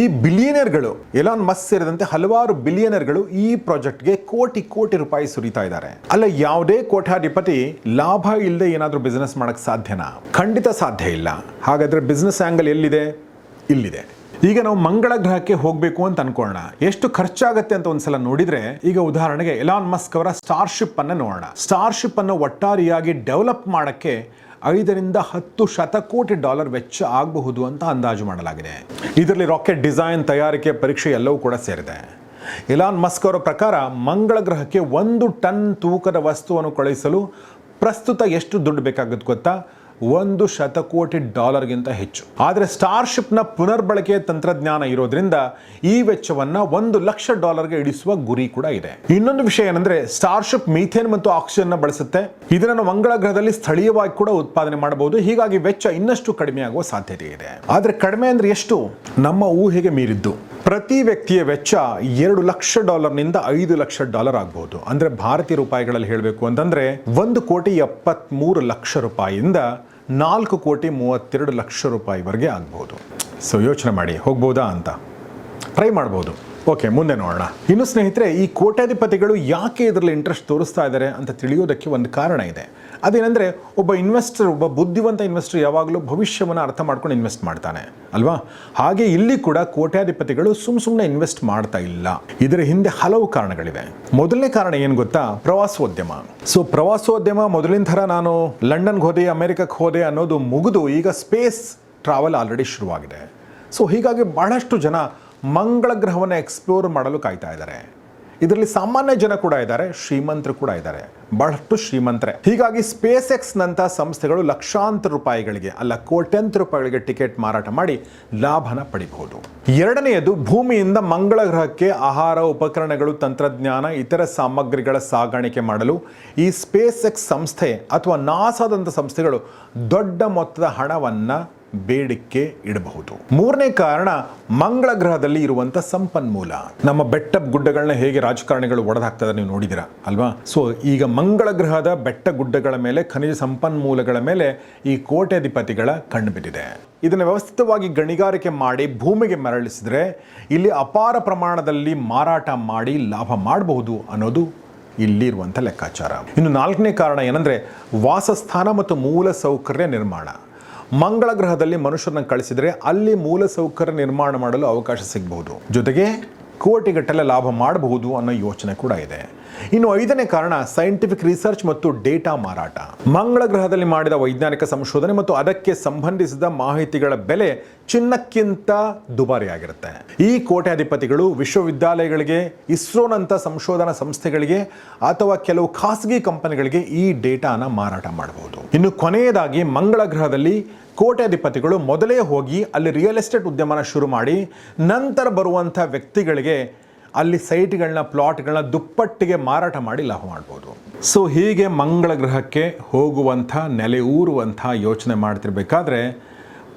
ಈ ಬಿಲಿಯನರ್ಗಳು ಎಲಾನ್ ಮಸ್ ಸೇರಿದಂತೆ ಹಲವಾರು ಬಿಲಿಯನರ್ಗಳು ಈ ಪ್ರಾಜೆಕ್ಟ್ಗೆ ಕೋಟಿ ಕೋಟಿ ರೂಪಾಯಿ ಸುರಿತಾ ಇದ್ದಾರೆ. ಅಲ್ಲ, ಯಾವುದೇ ಕೋಟ್ಯಾಧಿಪತಿ ಲಾಭ ಇಲ್ಲದೆ ಏನಾದರೂ ಬಿಸ್ನೆಸ್ ಮಾಡೋಕ್ಕೆ ಸಾಧ್ಯನಾ? ಖಂಡಿತ ಸಾಧ್ಯ ಇಲ್ಲ. ಹಾಗಾದ್ರೆ ಬಿಸ್ನೆಸ್ ಆ್ಯಂಗಲ್ ಎಲ್ಲಿದೆ? ಇಲ್ಲಿದೆ. ಈಗ ನಾವು ಮಂಗಳ ಗ್ರಹಕ್ಕೆ ಹೋಗಬೇಕು ಅಂತ ಅನ್ಕೊಳ್ಳೋಣ. ಎಷ್ಟು ಖರ್ಚಾಗತ್ತೆ ಅಂತ ಒಂದ್ಸಲ ನೋಡಿದ್ರೆ, ಈಗ ಉದಾಹರಣೆಗೆ ಎಲಾನ್ ಮಸ್ಕ್ ಅವರ ಸ್ಟಾರ್ಶಿಪ್ ಅನ್ನ ನೋಡೋಣ. ಸ್ಟಾರ್ಶಿಪ್ ಅನ್ನು ಒಟ್ಟಾರೆಯಾಗಿ ಡೆವಲಪ್ ಮಾಡಕ್ಕೆ ಐದರಿಂದ ಹತ್ತು ಶತಕೋಟಿ ಡಾಲರ್ ವೆಚ್ಚ ಆಗಬಹುದು ಅಂತ ಅಂದಾಜು ಮಾಡಲಾಗಿದೆ. ಇದರಲ್ಲಿ ರಾಕೆಟ್ ಡಿಸೈನ್ ತಯಾರಿಕೆ ಪರೀಕ್ಷೆ ಎಲ್ಲವೂ ಕೂಡ ಸೇರಿದೆ. ಎಲಾನ್ ಮಸ್ಕ್ ಅವರ ಪ್ರಕಾರ ಮಂಗಳ ಗ್ರಹಕ್ಕೆ ಒಂದು ಟನ್ ತೂಕದ ವಸ್ತುವನ್ನು ಕಳುಹಿಸಲು ಪ್ರಸ್ತುತ ಎಷ್ಟು ದುಡ್ಡು ಬೇಕಾಗುತ್ತೆ ಗೊತ್ತಾ? ಒಂದು ಶತಕೋಟಿ ಡಾಲರ್ಗಿಂತ ಹೆಚ್ಚು. ಆದರೆ ಸ್ಟಾರ್ಶಿಪ್ನ ಪುನರ್ಬಳಕೆಯ ತಂತ್ರಜ್ಞಾನ ಇರೋದ್ರಿಂದ ಈ ವೆಚ್ಚವನ್ನು ಒಂದು ಲಕ್ಷ ಡಾಲರ್ಗೆ ಇಳಿಸುವ ಗುರಿ ಕೂಡ ಇದೆ. ಇನ್ನೊಂದು ವಿಷಯ ಏನಂದ್ರೆ ಸ್ಟಾರ್ಶಿಪ್ ಮೀಥೇನ್ ಮತ್ತು ಆಕ್ಸಿಜನ್ ಬಳಸುತ್ತೆ. ಇದನ್ನು ಮಂಗಳ ಗ್ರಹದಲ್ಲಿ ಸ್ಥಳೀಯವಾಗಿ ಕೂಡ ಉತ್ಪಾದನೆ ಮಾಡಬಹುದು. ಹೀಗಾಗಿ ವೆಚ್ಚ ಇನ್ನಷ್ಟು ಕಡಿಮೆ ಆಗುವ ಸಾಧ್ಯತೆ ಇದೆ. ಆದರೆ ಕಡಿಮೆ ಅಂದ್ರೆ ಎಷ್ಟು? ನಮ್ಮ ಊಹೆಗೆ ಮೀರಿದ್ದು. ಪ್ರತಿ ವ್ಯಕ್ತಿಯ ವೆಚ್ಚ ಎರಡು ಲಕ್ಷ ಡಾಲರ್ನಿಂದ ಐದು ಲಕ್ಷ ಡಾಲರ್ ಆಗಬಹುದು ಅಂದ್ರೆ ಭಾರತೀಯ ರೂಪಾಯಿಗಳಲ್ಲಿ ಹೇಳಬೇಕು ಅಂತಂದ್ರೆ ಒಂದು ಕೋಟಿ ಎಪ್ಪತ್ಮೂರು ಲಕ್ಷ ರೂಪಾಯಿಯಿಂದ ನಾಲ್ಕು ಕೋಟಿ ಮೂವತ್ತೆರಡು ಲಕ್ಷ ರೂಪಾಯಿವರೆಗೆ ಆಗ್ಬೋದು. ಸೊ ಯೋಚನೆ ಮಾಡಿ, ಹೋಗ್ಬೋದಾ ಅಂತ? ಟ್ರೈ ಮಾಡ್ಬೋದು. ಓಕೆ, ಮುಂದೆ ನೋಡೋಣ. ಇನ್ನು ಸ್ನೇಹಿತರೆ, ಈ ಕೋಟ್ಯಾಧಿಪತಿಗಳು ಯಾಕೆ ಇದರಲ್ಲಿ ಇಂಟ್ರೆಸ್ಟ್ ತೋರಿಸ್ತಾ ಇದ್ದಾರೆ ಅಂತ ತಿಳಿಯೋದಕ್ಕೆ ಒಂದು ಕಾರಣ ಇದೆ. ಅದೇನೆಂದರೆ, ಒಬ್ಬ ಇನ್ವೆಸ್ಟರ್ ಒಬ್ಬ ಬುದ್ಧಿವಂತ ಇನ್ವೆಸ್ಟರ್ ಯಾವಾಗಲೂ ಭವಿಷ್ಯವನ್ನು ಅರ್ಥ ಮಾಡ್ಕೊಂಡು ಇನ್ವೆಸ್ಟ್ ಮಾಡ್ತಾನೆ, ಅಲ್ವಾ? ಹಾಗೆ ಇಲ್ಲಿ ಕೂಡ ಕೋಟ್ಯಾಧಿಪತಿಗಳು ಸುಮ್ ಸುಮ್ಮನೆ ಇನ್ವೆಸ್ಟ್ ಮಾಡ್ತಾ ಇಲ್ಲ. ಇದರ ಹಿಂದೆ ಹಲವು ಕಾರಣಗಳಿವೆ. ಮೊದಲನೇ ಕಾರಣ ಏನು ಗೊತ್ತಾ? ಪ್ರವಾಸೋದ್ಯಮ. ಸೊ ಪ್ರವಾಸೋದ್ಯಮ ಮೊದಲಿನ ಥರ ನಾನು ಲಂಡನ್ಗೆ ಹೋದೆ, ಅಮೆರಿಕಕ್ಕೆ ಹೋದೆ ಅನ್ನೋದು ಮುಗಿದು ಈಗ ಸ್ಪೇಸ್ ಟ್ರಾವೆಲ್ ಆಲ್ರೆಡಿ ಶುರುವಾಗಿದೆ. ಸೊ ಹೀಗಾಗಿ ಬಹಳಷ್ಟು ಜನ ಮಂಗಳ ಗ್ರಹವನ್ನು ಎಕ್ಸ್ಪ್ಲೋರ್ ಮಾಡಲು ಕಾಯ್ತಾ ಇದ್ದಾರೆ. ಇದರಲ್ಲಿ ಸಾಮಾನ್ಯ ಜನ ಕೂಡ ಇದ್ದಾರೆ, ಶ್ರೀಮಂತರು ಕೂಡ ಇದ್ದಾರೆ. ಬಹಳಷ್ಟು ಶ್ರೀಮಂತರೆ. ಹೀಗಾಗಿ ಸ್ಪೇಸ್ ಎಕ್ಸ್ ನಂತಹ ಸಂಸ್ಥೆಗಳು ಲಕ್ಷಾಂತರ ರೂಪಾಯಿಗಳಿಗೆ ಅಲ್ಲ ಕೋಟ್ಯಂತರ ರೂಪಾಯಿಗಳಿಗೆ ಟಿಕೆಟ್ ಮಾರಾಟ ಮಾಡಿ ಲಾಭನ ಪಡಿಬಹುದು. ಎರಡನೆಯದು, ಭೂಮಿಯಿಂದ ಮಂಗಳ ಗ್ರಹಕ್ಕೆ ಆಹಾರ, ಉಪಕರಣಗಳು, ತಂತ್ರಜ್ಞಾನ, ಇತರ ಸಾಮಗ್ರಿಗಳ ಸಾಗಾಣಿಕೆ ಮಾಡಲು ಈ ಸ್ಪೇಸ್ ಎಕ್ಸ್ ಸಂಸ್ಥೆ ಅಥವಾ ನಾಸಾದಂಥ ಸಂಸ್ಥೆಗಳು ದೊಡ್ಡ ಮೊತ್ತದ ಹಣವನ್ನ ಬೇಡಿಕೆ ಇಡಬಹುದು. ಮೂರನೇ ಕಾರಣ, ಮಂಗಳ ಗ್ರಹದಲ್ಲಿ ಇರುವಂತ ಸಂಪನ್ಮೂಲ. ನಮ್ಮ ಬೆಟ್ಟ ಗುಡ್ಡಗಳನ್ನ ಹೇಗೆ ರಾಜಕಾರಣಿಗಳು ಒಡೆದಾಕ್ತದೆ ನೀವು ನೋಡಿದಿರಾ, ಅಲ್ವಾ? ಸೊ ಈಗ ಮಂಗಳ ಗ್ರಹದ ಬೆಟ್ಟ ಗುಡ್ಡಗಳ ಮೇಲೆ, ಖನಿಜ ಸಂಪನ್ಮೂಲಗಳ ಮೇಲೆ ಈ ಕೋಟ್ಯಾಧಿಪತಿಗಳ ಕಣ್ಣು ಇದನ್ನು ವ್ಯವಸ್ಥಿತವಾಗಿ ಗಣಿಗಾರಿಕೆ ಮಾಡಿ ಭೂಮಿಗೆ ಮರಳಿಸಿದ್ರೆ ಇಲ್ಲಿ ಅಪಾರ ಪ್ರಮಾಣದಲ್ಲಿ ಮಾರಾಟ ಮಾಡಿ ಲಾಭ ಮಾಡಬಹುದು ಅನ್ನೋದು ಇಲ್ಲಿರುವಂಥ ಲೆಕ್ಕಾಚಾರ. ಇನ್ನು ನಾಲ್ಕನೇ ಕಾರಣ ಏನಂದರೆ, ವಾಸಸ್ಥಾನ ಮತ್ತು ಮೂಲ ಸೌಕರ್ಯ ನಿರ್ಮಾಣ. ಮಂಗಳ ಗ್ರಹದಲ್ಲಿ ಮನುಷ್ಯರನ್ನ ಕಳಿಸಿದರೆ ಅಲ್ಲಿ ಮೂಲಸೌಕರ್ಯ ನಿರ್ಮಾಣ ಮಾಡಲು ಅವಕಾಶ ಸಿಗಬಹುದು ಜೊತೆಗೆ ಕೋಟಿಗಟ್ಟಲೆ ಲಾಭ ಮಾಡಬಹುದು ಅನ್ನೋ ಯೋಚನೆ ಕೂಡ ಇದೆ. ಇನ್ನು ಐದನೇ ಕಾರಣ ಸೈಂಟಿಫಿಕ್ ರಿಸರ್ಚ್ ಮತ್ತು ಡೇಟಾ ಮಾರಾಟ. ಮಂಗಳ ಗ್ರಹದಲ್ಲಿ ಮಾಡಿದ ವೈಜ್ಞಾನಿಕ ಸಂಶೋಧನೆ ಮತ್ತು ಅದಕ್ಕೆ ಸಂಬಂಧಿಸಿದ ಮಾಹಿತಿಗಳ ಬೆಲೆ ಚಿನ್ನಕ್ಕಿಂತ ದುಬಾರಿಯಾಗಿರುತ್ತೆ. ಈ ಕೋಟ್ಯಾಧಿಪತಿಗಳು ವಿಶ್ವವಿದ್ಯಾಲಯಗಳಿಗೆ ಇಸ್ರೋನಂಥ ಸಂಶೋಧನಾ ಸಂಸ್ಥೆಗಳಿಗೆ ಅಥವಾ ಕೆಲವು ಖಾಸಗಿ ಕಂಪನಿಗಳಿಗೆ ಈ ಡೇಟಾನ ಮಾರಾಟ ಮಾಡಬಹುದು. ಇನ್ನು ಕೊನೆಯದಾಗಿ ಮಂಗಳ ಗ್ರಹದಲ್ಲಿ ಕೋಟ್ಯಾಧಿಪತಿಗಳು ಮೊದಲೇ ಹೋಗಿ ಅಲ್ಲಿ ರಿಯಲ್ ಎಸ್ಟೇಟ್ ಉದ್ಯಮನ ಶುರು ಮಾಡಿ ನಂತರ ಬರುವಂಥ ವ್ಯಕ್ತಿಗಳಿಗೆ ಅಲ್ಲಿ ಸೈಟ್ಗಳನ್ನ, ಪ್ಲಾಟ್ಗಳನ್ನ ದುಪ್ಪಟ್ಟಿಗೆ ಮಾರಾಟ ಮಾಡಿ ಲಾಭ ಮಾಡ್ಬೋದು. ಸೊ ಹೀಗೆ ಮಂಗಳ ಗ್ರಹಕ್ಕೆ ಹೋಗುವಂಥ, ನೆಲೆ ಊರುವಂಥ ಯೋಚನೆ ಮಾಡ್ತಿರ್ಬೇಕಾದ್ರೆ,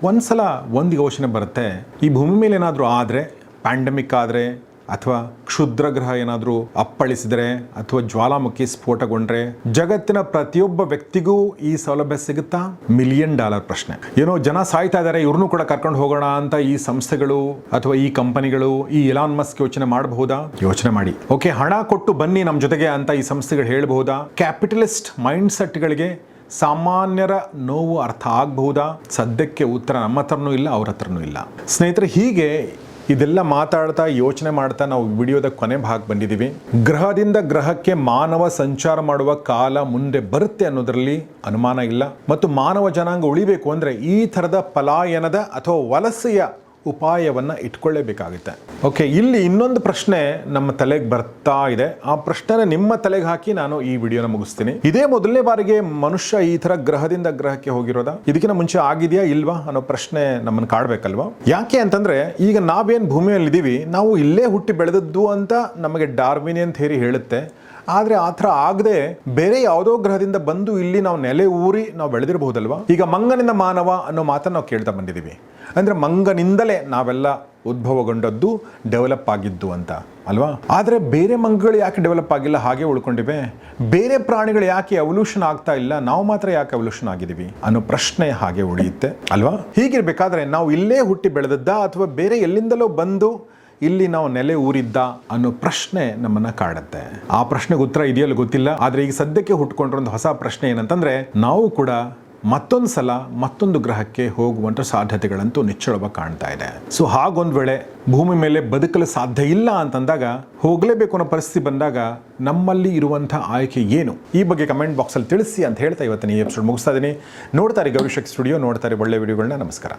ಒಂದ್ಸಲ ಒಂದು ಯೋಚನೆ ಬರುತ್ತೆ. ಈ ಭೂಮಿ ಮೇಲೆ ಏನಾದರೂ ಆದರೆ ಪ್ಯಾಂಡಮಿಕ್ ಆದರೆ ಅಥವಾ ಕ್ಷುದ್ರ ಗ್ರಹ ಏನಾದರೂ ಅಪ್ಪಳಿಸಿದರೆ ಅಥವಾ ಜ್ವಾಲಾಮುಖಿ ಸ್ಫೋಟಗೊಂಡ್ರೆ ಜಗತ್ತಿನ ಪ್ರತಿಯೊಬ್ಬ ವ್ಯಕ್ತಿಗೂ ಈ ಸೌಲಭ್ಯ ಸಿಗುತ್ತಾ? ಮಿಲಿಯನ್ ಡಾಲರ್ ಪ್ರಶ್ನೆ. ಏನೋ ಜನ ಸಾಯ್ತಾ ಇದ್ದಾರೆ ಇವ್ರನ್ನೂ ಕೂಡ ಕರ್ಕೊಂಡು ಹೋಗೋಣ ಅಂತ ಈ ಸಂಸ್ಥೆಗಳು ಅಥವಾ ಈ ಕಂಪನಿಗಳು, ಈ ಇಲಾನ್ ಮಸ್ಕ್ ಯೋಚನೆ ಮಾಡಬಹುದಾ? ಯೋಚನೆ ಮಾಡಿ. ಓಕೆ ಹಣ ಕೊಟ್ಟು ಬನ್ನಿ ನಮ್ಮ ಜೊತೆಗೆ ಅಂತ ಈ ಸಂಸ್ಥೆಗಳು ಹೇಳಬಹುದಾ? ಕ್ಯಾಪಿಟಲಿಸ್ಟ್ ಮೈಂಡ್ ಸೆಟ್ಗಳಿಗೆ ಸಾಮಾನ್ಯರ ನೋವು ಅರ್ಥ ಆಗಬಹುದಾ? ಸದ್ಯಕ್ಕೆ ಉತ್ತರ ನಮ್ಮ ಹತ್ರನೂ ಇಲ್ಲ, ಅವ್ರ ಹತ್ರನೂ ಇಲ್ಲ. ಸ್ನೇಹಿತರೆ, ಹೀಗೆ ಇದೆಲ್ಲ ಮಾತಾಡ್ತಾ, ಯೋಚನೆ ಮಾಡ್ತಾ ನಾವು ವಿಡಿಯೋದ ಕೊನೆ ಭಾಗ ಬಂದಿದ್ದೀವಿ. ಗ್ರಹದಿಂದ ಗ್ರಹಕ್ಕೆ ಮಾನವ ಸಂಚಾರ ಮಾಡುವ ಕಾಲ ಮುಂದೆ ಬರುತ್ತೆ ಅನ್ನೋದರಲ್ಲಿ ಅನುಮಾನ ಇಲ್ಲ. ಮತ್ತು ಮಾನವ ಜನಾಂಗ ಉಳಿಬೇಕು ಅಂದರೆ ಈ ಥರದ ಪಲಾಯನದ ಅಥವಾ ವಲಸೆಯ ಉಪಾಯವನ್ನು ಇಟ್ಕೊಳ್ಳೇಬೇಕಾಗುತ್ತೆ. ಓಕೆ ಇಲ್ಲಿ ಇನ್ನೊಂದು ಪ್ರಶ್ನೆ ನಮ್ಮ ತಲೆಗೆ ಬರ್ತಾ ಇದೆ. ಆ ಪ್ರಶ್ನೆನ ನಿಮ್ಮ ತಲೆಗೆ ಹಾಕಿ ನಾನು ಈ ವಿಡಿಯೋನ ಮುಗಿಸ್ತೀನಿ. ಇದೇ ಮೊದಲನೇ ಬಾರಿಗೆ ಮನುಷ್ಯ ಈ ತರ ಗ್ರಹದಿಂದ ಗ್ರಹಕ್ಕೆ ಹೋಗಿರೋದ? ಇದಕ್ಕಿಂತ ಮುಂಚೆ ಆಗಿದೆಯಾ ಇಲ್ವಾ ಅನ್ನೋ ಪ್ರಶ್ನೆ ನಮ್ಮನ್ನು ಕಾಡ್ಬೇಕಲ್ವಾ? ಯಾಕೆ ಅಂತಂದ್ರೆ ಈಗ ನಾವೇನು ಭೂಮಿಯಲ್ಲಿ ಇದೀವಿ ನಾವು ಇಲ್ಲೇ ಹುಟ್ಟಿ ಬೆಳೆದದ್ದು ಅಂತ ನಮಗೆ ಡಾರ್ವಿನಿಯನ್ ಥೇರಿ ಹೇಳುತ್ತೆ. ಆದರೆ ಆ ಥರ ಆಗದೆ ಬೇರೆ ಯಾವುದೋ ಗ್ರಹದಿಂದ ಬಂದು ಇಲ್ಲಿ ನಾವು ನೆಲೆ ಊರಿ ನಾವು ಬೆಳೆದಿರಬಹುದಲ್ವಾ? ಈಗ ಮಂಗನಿಂದ ಮಾನವ ಅನ್ನೋ ಮಾತನ್ನು ನಾವು ಕೇಳ್ತಾ ಬಂದಿದ್ದೀವಿ. ಅಂದರೆ ಮಂಗನಿಂದಲೇ ನಾವೆಲ್ಲ ಉದ್ಭವಗೊಂಡದ್ದು ಡೆವಲಪ್ ಆಗಿದ್ದು ಅಂತ, ಅಲ್ವಾ? ಆದರೆ ಬೇರೆ ಮಂಗಗಳು ಯಾಕೆ ಡೆವಲಪ್ ಆಗಿಲ್ಲ, ಹಾಗೆ ಉಳ್ಕೊಂಡಿವೆ? ಬೇರೆ ಪ್ರಾಣಿಗಳು ಯಾಕೆ ಎವಲ್ಯೂಷನ್ ಆಗ್ತಾ ಇಲ್ಲ, ನಾವು ಮಾತ್ರ ಯಾಕೆ ಎವಲ್ಯೂಷನ್ ಆಗಿದ್ದೀವಿ ಅನ್ನೋ ಪ್ರಶ್ನೆ ಹಾಗೆ ಉಳಿಯುತ್ತೆ, ಅಲ್ವಾ? ಹೀಗಿರಬೇಕಾದ್ರೆ ನಾವು ಇಲ್ಲೇ ಹುಟ್ಟಿ ಬೆಳೆದದ್ದ ಅಥವಾ ಬೇರೆ ಎಲ್ಲಿಂದಲೋ ಬಂದು ಇಲ್ಲಿ ನಾವು ನೆಲೆ ಊರಿದ್ದ ಅನ್ನೋ ಪ್ರಶ್ನೆ ನಮ್ಮನ್ನ ಕಾಡುತ್ತೆ. ಆ ಪ್ರಶ್ನೆಗೆ ಉತ್ತರ ಇದೆಯಲ್ಲ ಗೊತ್ತಿಲ್ಲ. ಆದ್ರೆ ಈಗ ಸದ್ಯಕ್ಕೆ ಹುಟ್ಕೊಂಡಿರೋ ಹೊಸ ಪ್ರಶ್ನೆ ಏನಂತಂದ್ರೆ, ನಾವು ಕೂಡ ಮತ್ತೊಂದು ಸಲ ಮತ್ತೊಂದು ಗ್ರಹಕ್ಕೆ ಹೋಗುವಂಥ ಸಾಧ್ಯತೆಗಳಂತೂ ನಿಚ್ಚಳವಾಗಿ ಕಾಣ್ತಾ ಇದೆ. ಸೊ ಹಾಗೊಂದು ವೇಳೆ ಭೂಮಿ ಮೇಲೆ ಬದುಕಲು ಸಾಧ್ಯ ಇಲ್ಲ ಅಂತಂದಾಗ, ಹೋಗಲೇಬೇಕು ಅನ್ನೋ ಪರಿಸ್ಥಿತಿ ಬಂದಾಗ ನಮ್ಮಲ್ಲಿ ಇರುವಂಥ ಆಯ್ಕೆ ಏನು? ಈ ಬಗ್ಗೆ ಕಮೆಂಟ್ ಬಾಕ್ಸಲ್ಲಿ ತಿಳಿಸಿ ಅಂತ ಹೇಳ್ತಾ ಇವತ್ತಿನ ಈ ಎಪಿಸೋಡ್ ಮುಗಿಸ್ತಾ ಇದ್ದೀನಿ. ನೋಡ್ತಾರೆ ಗೌರಿಶಕ್ ಸ್ಟುಡಿಯೋ ನೋಡ್ತಾರೆ ಒಳ್ಳೆ ವಿಡಿಯೋಗಳನ್ನ ನಮಸ್ಕಾರ.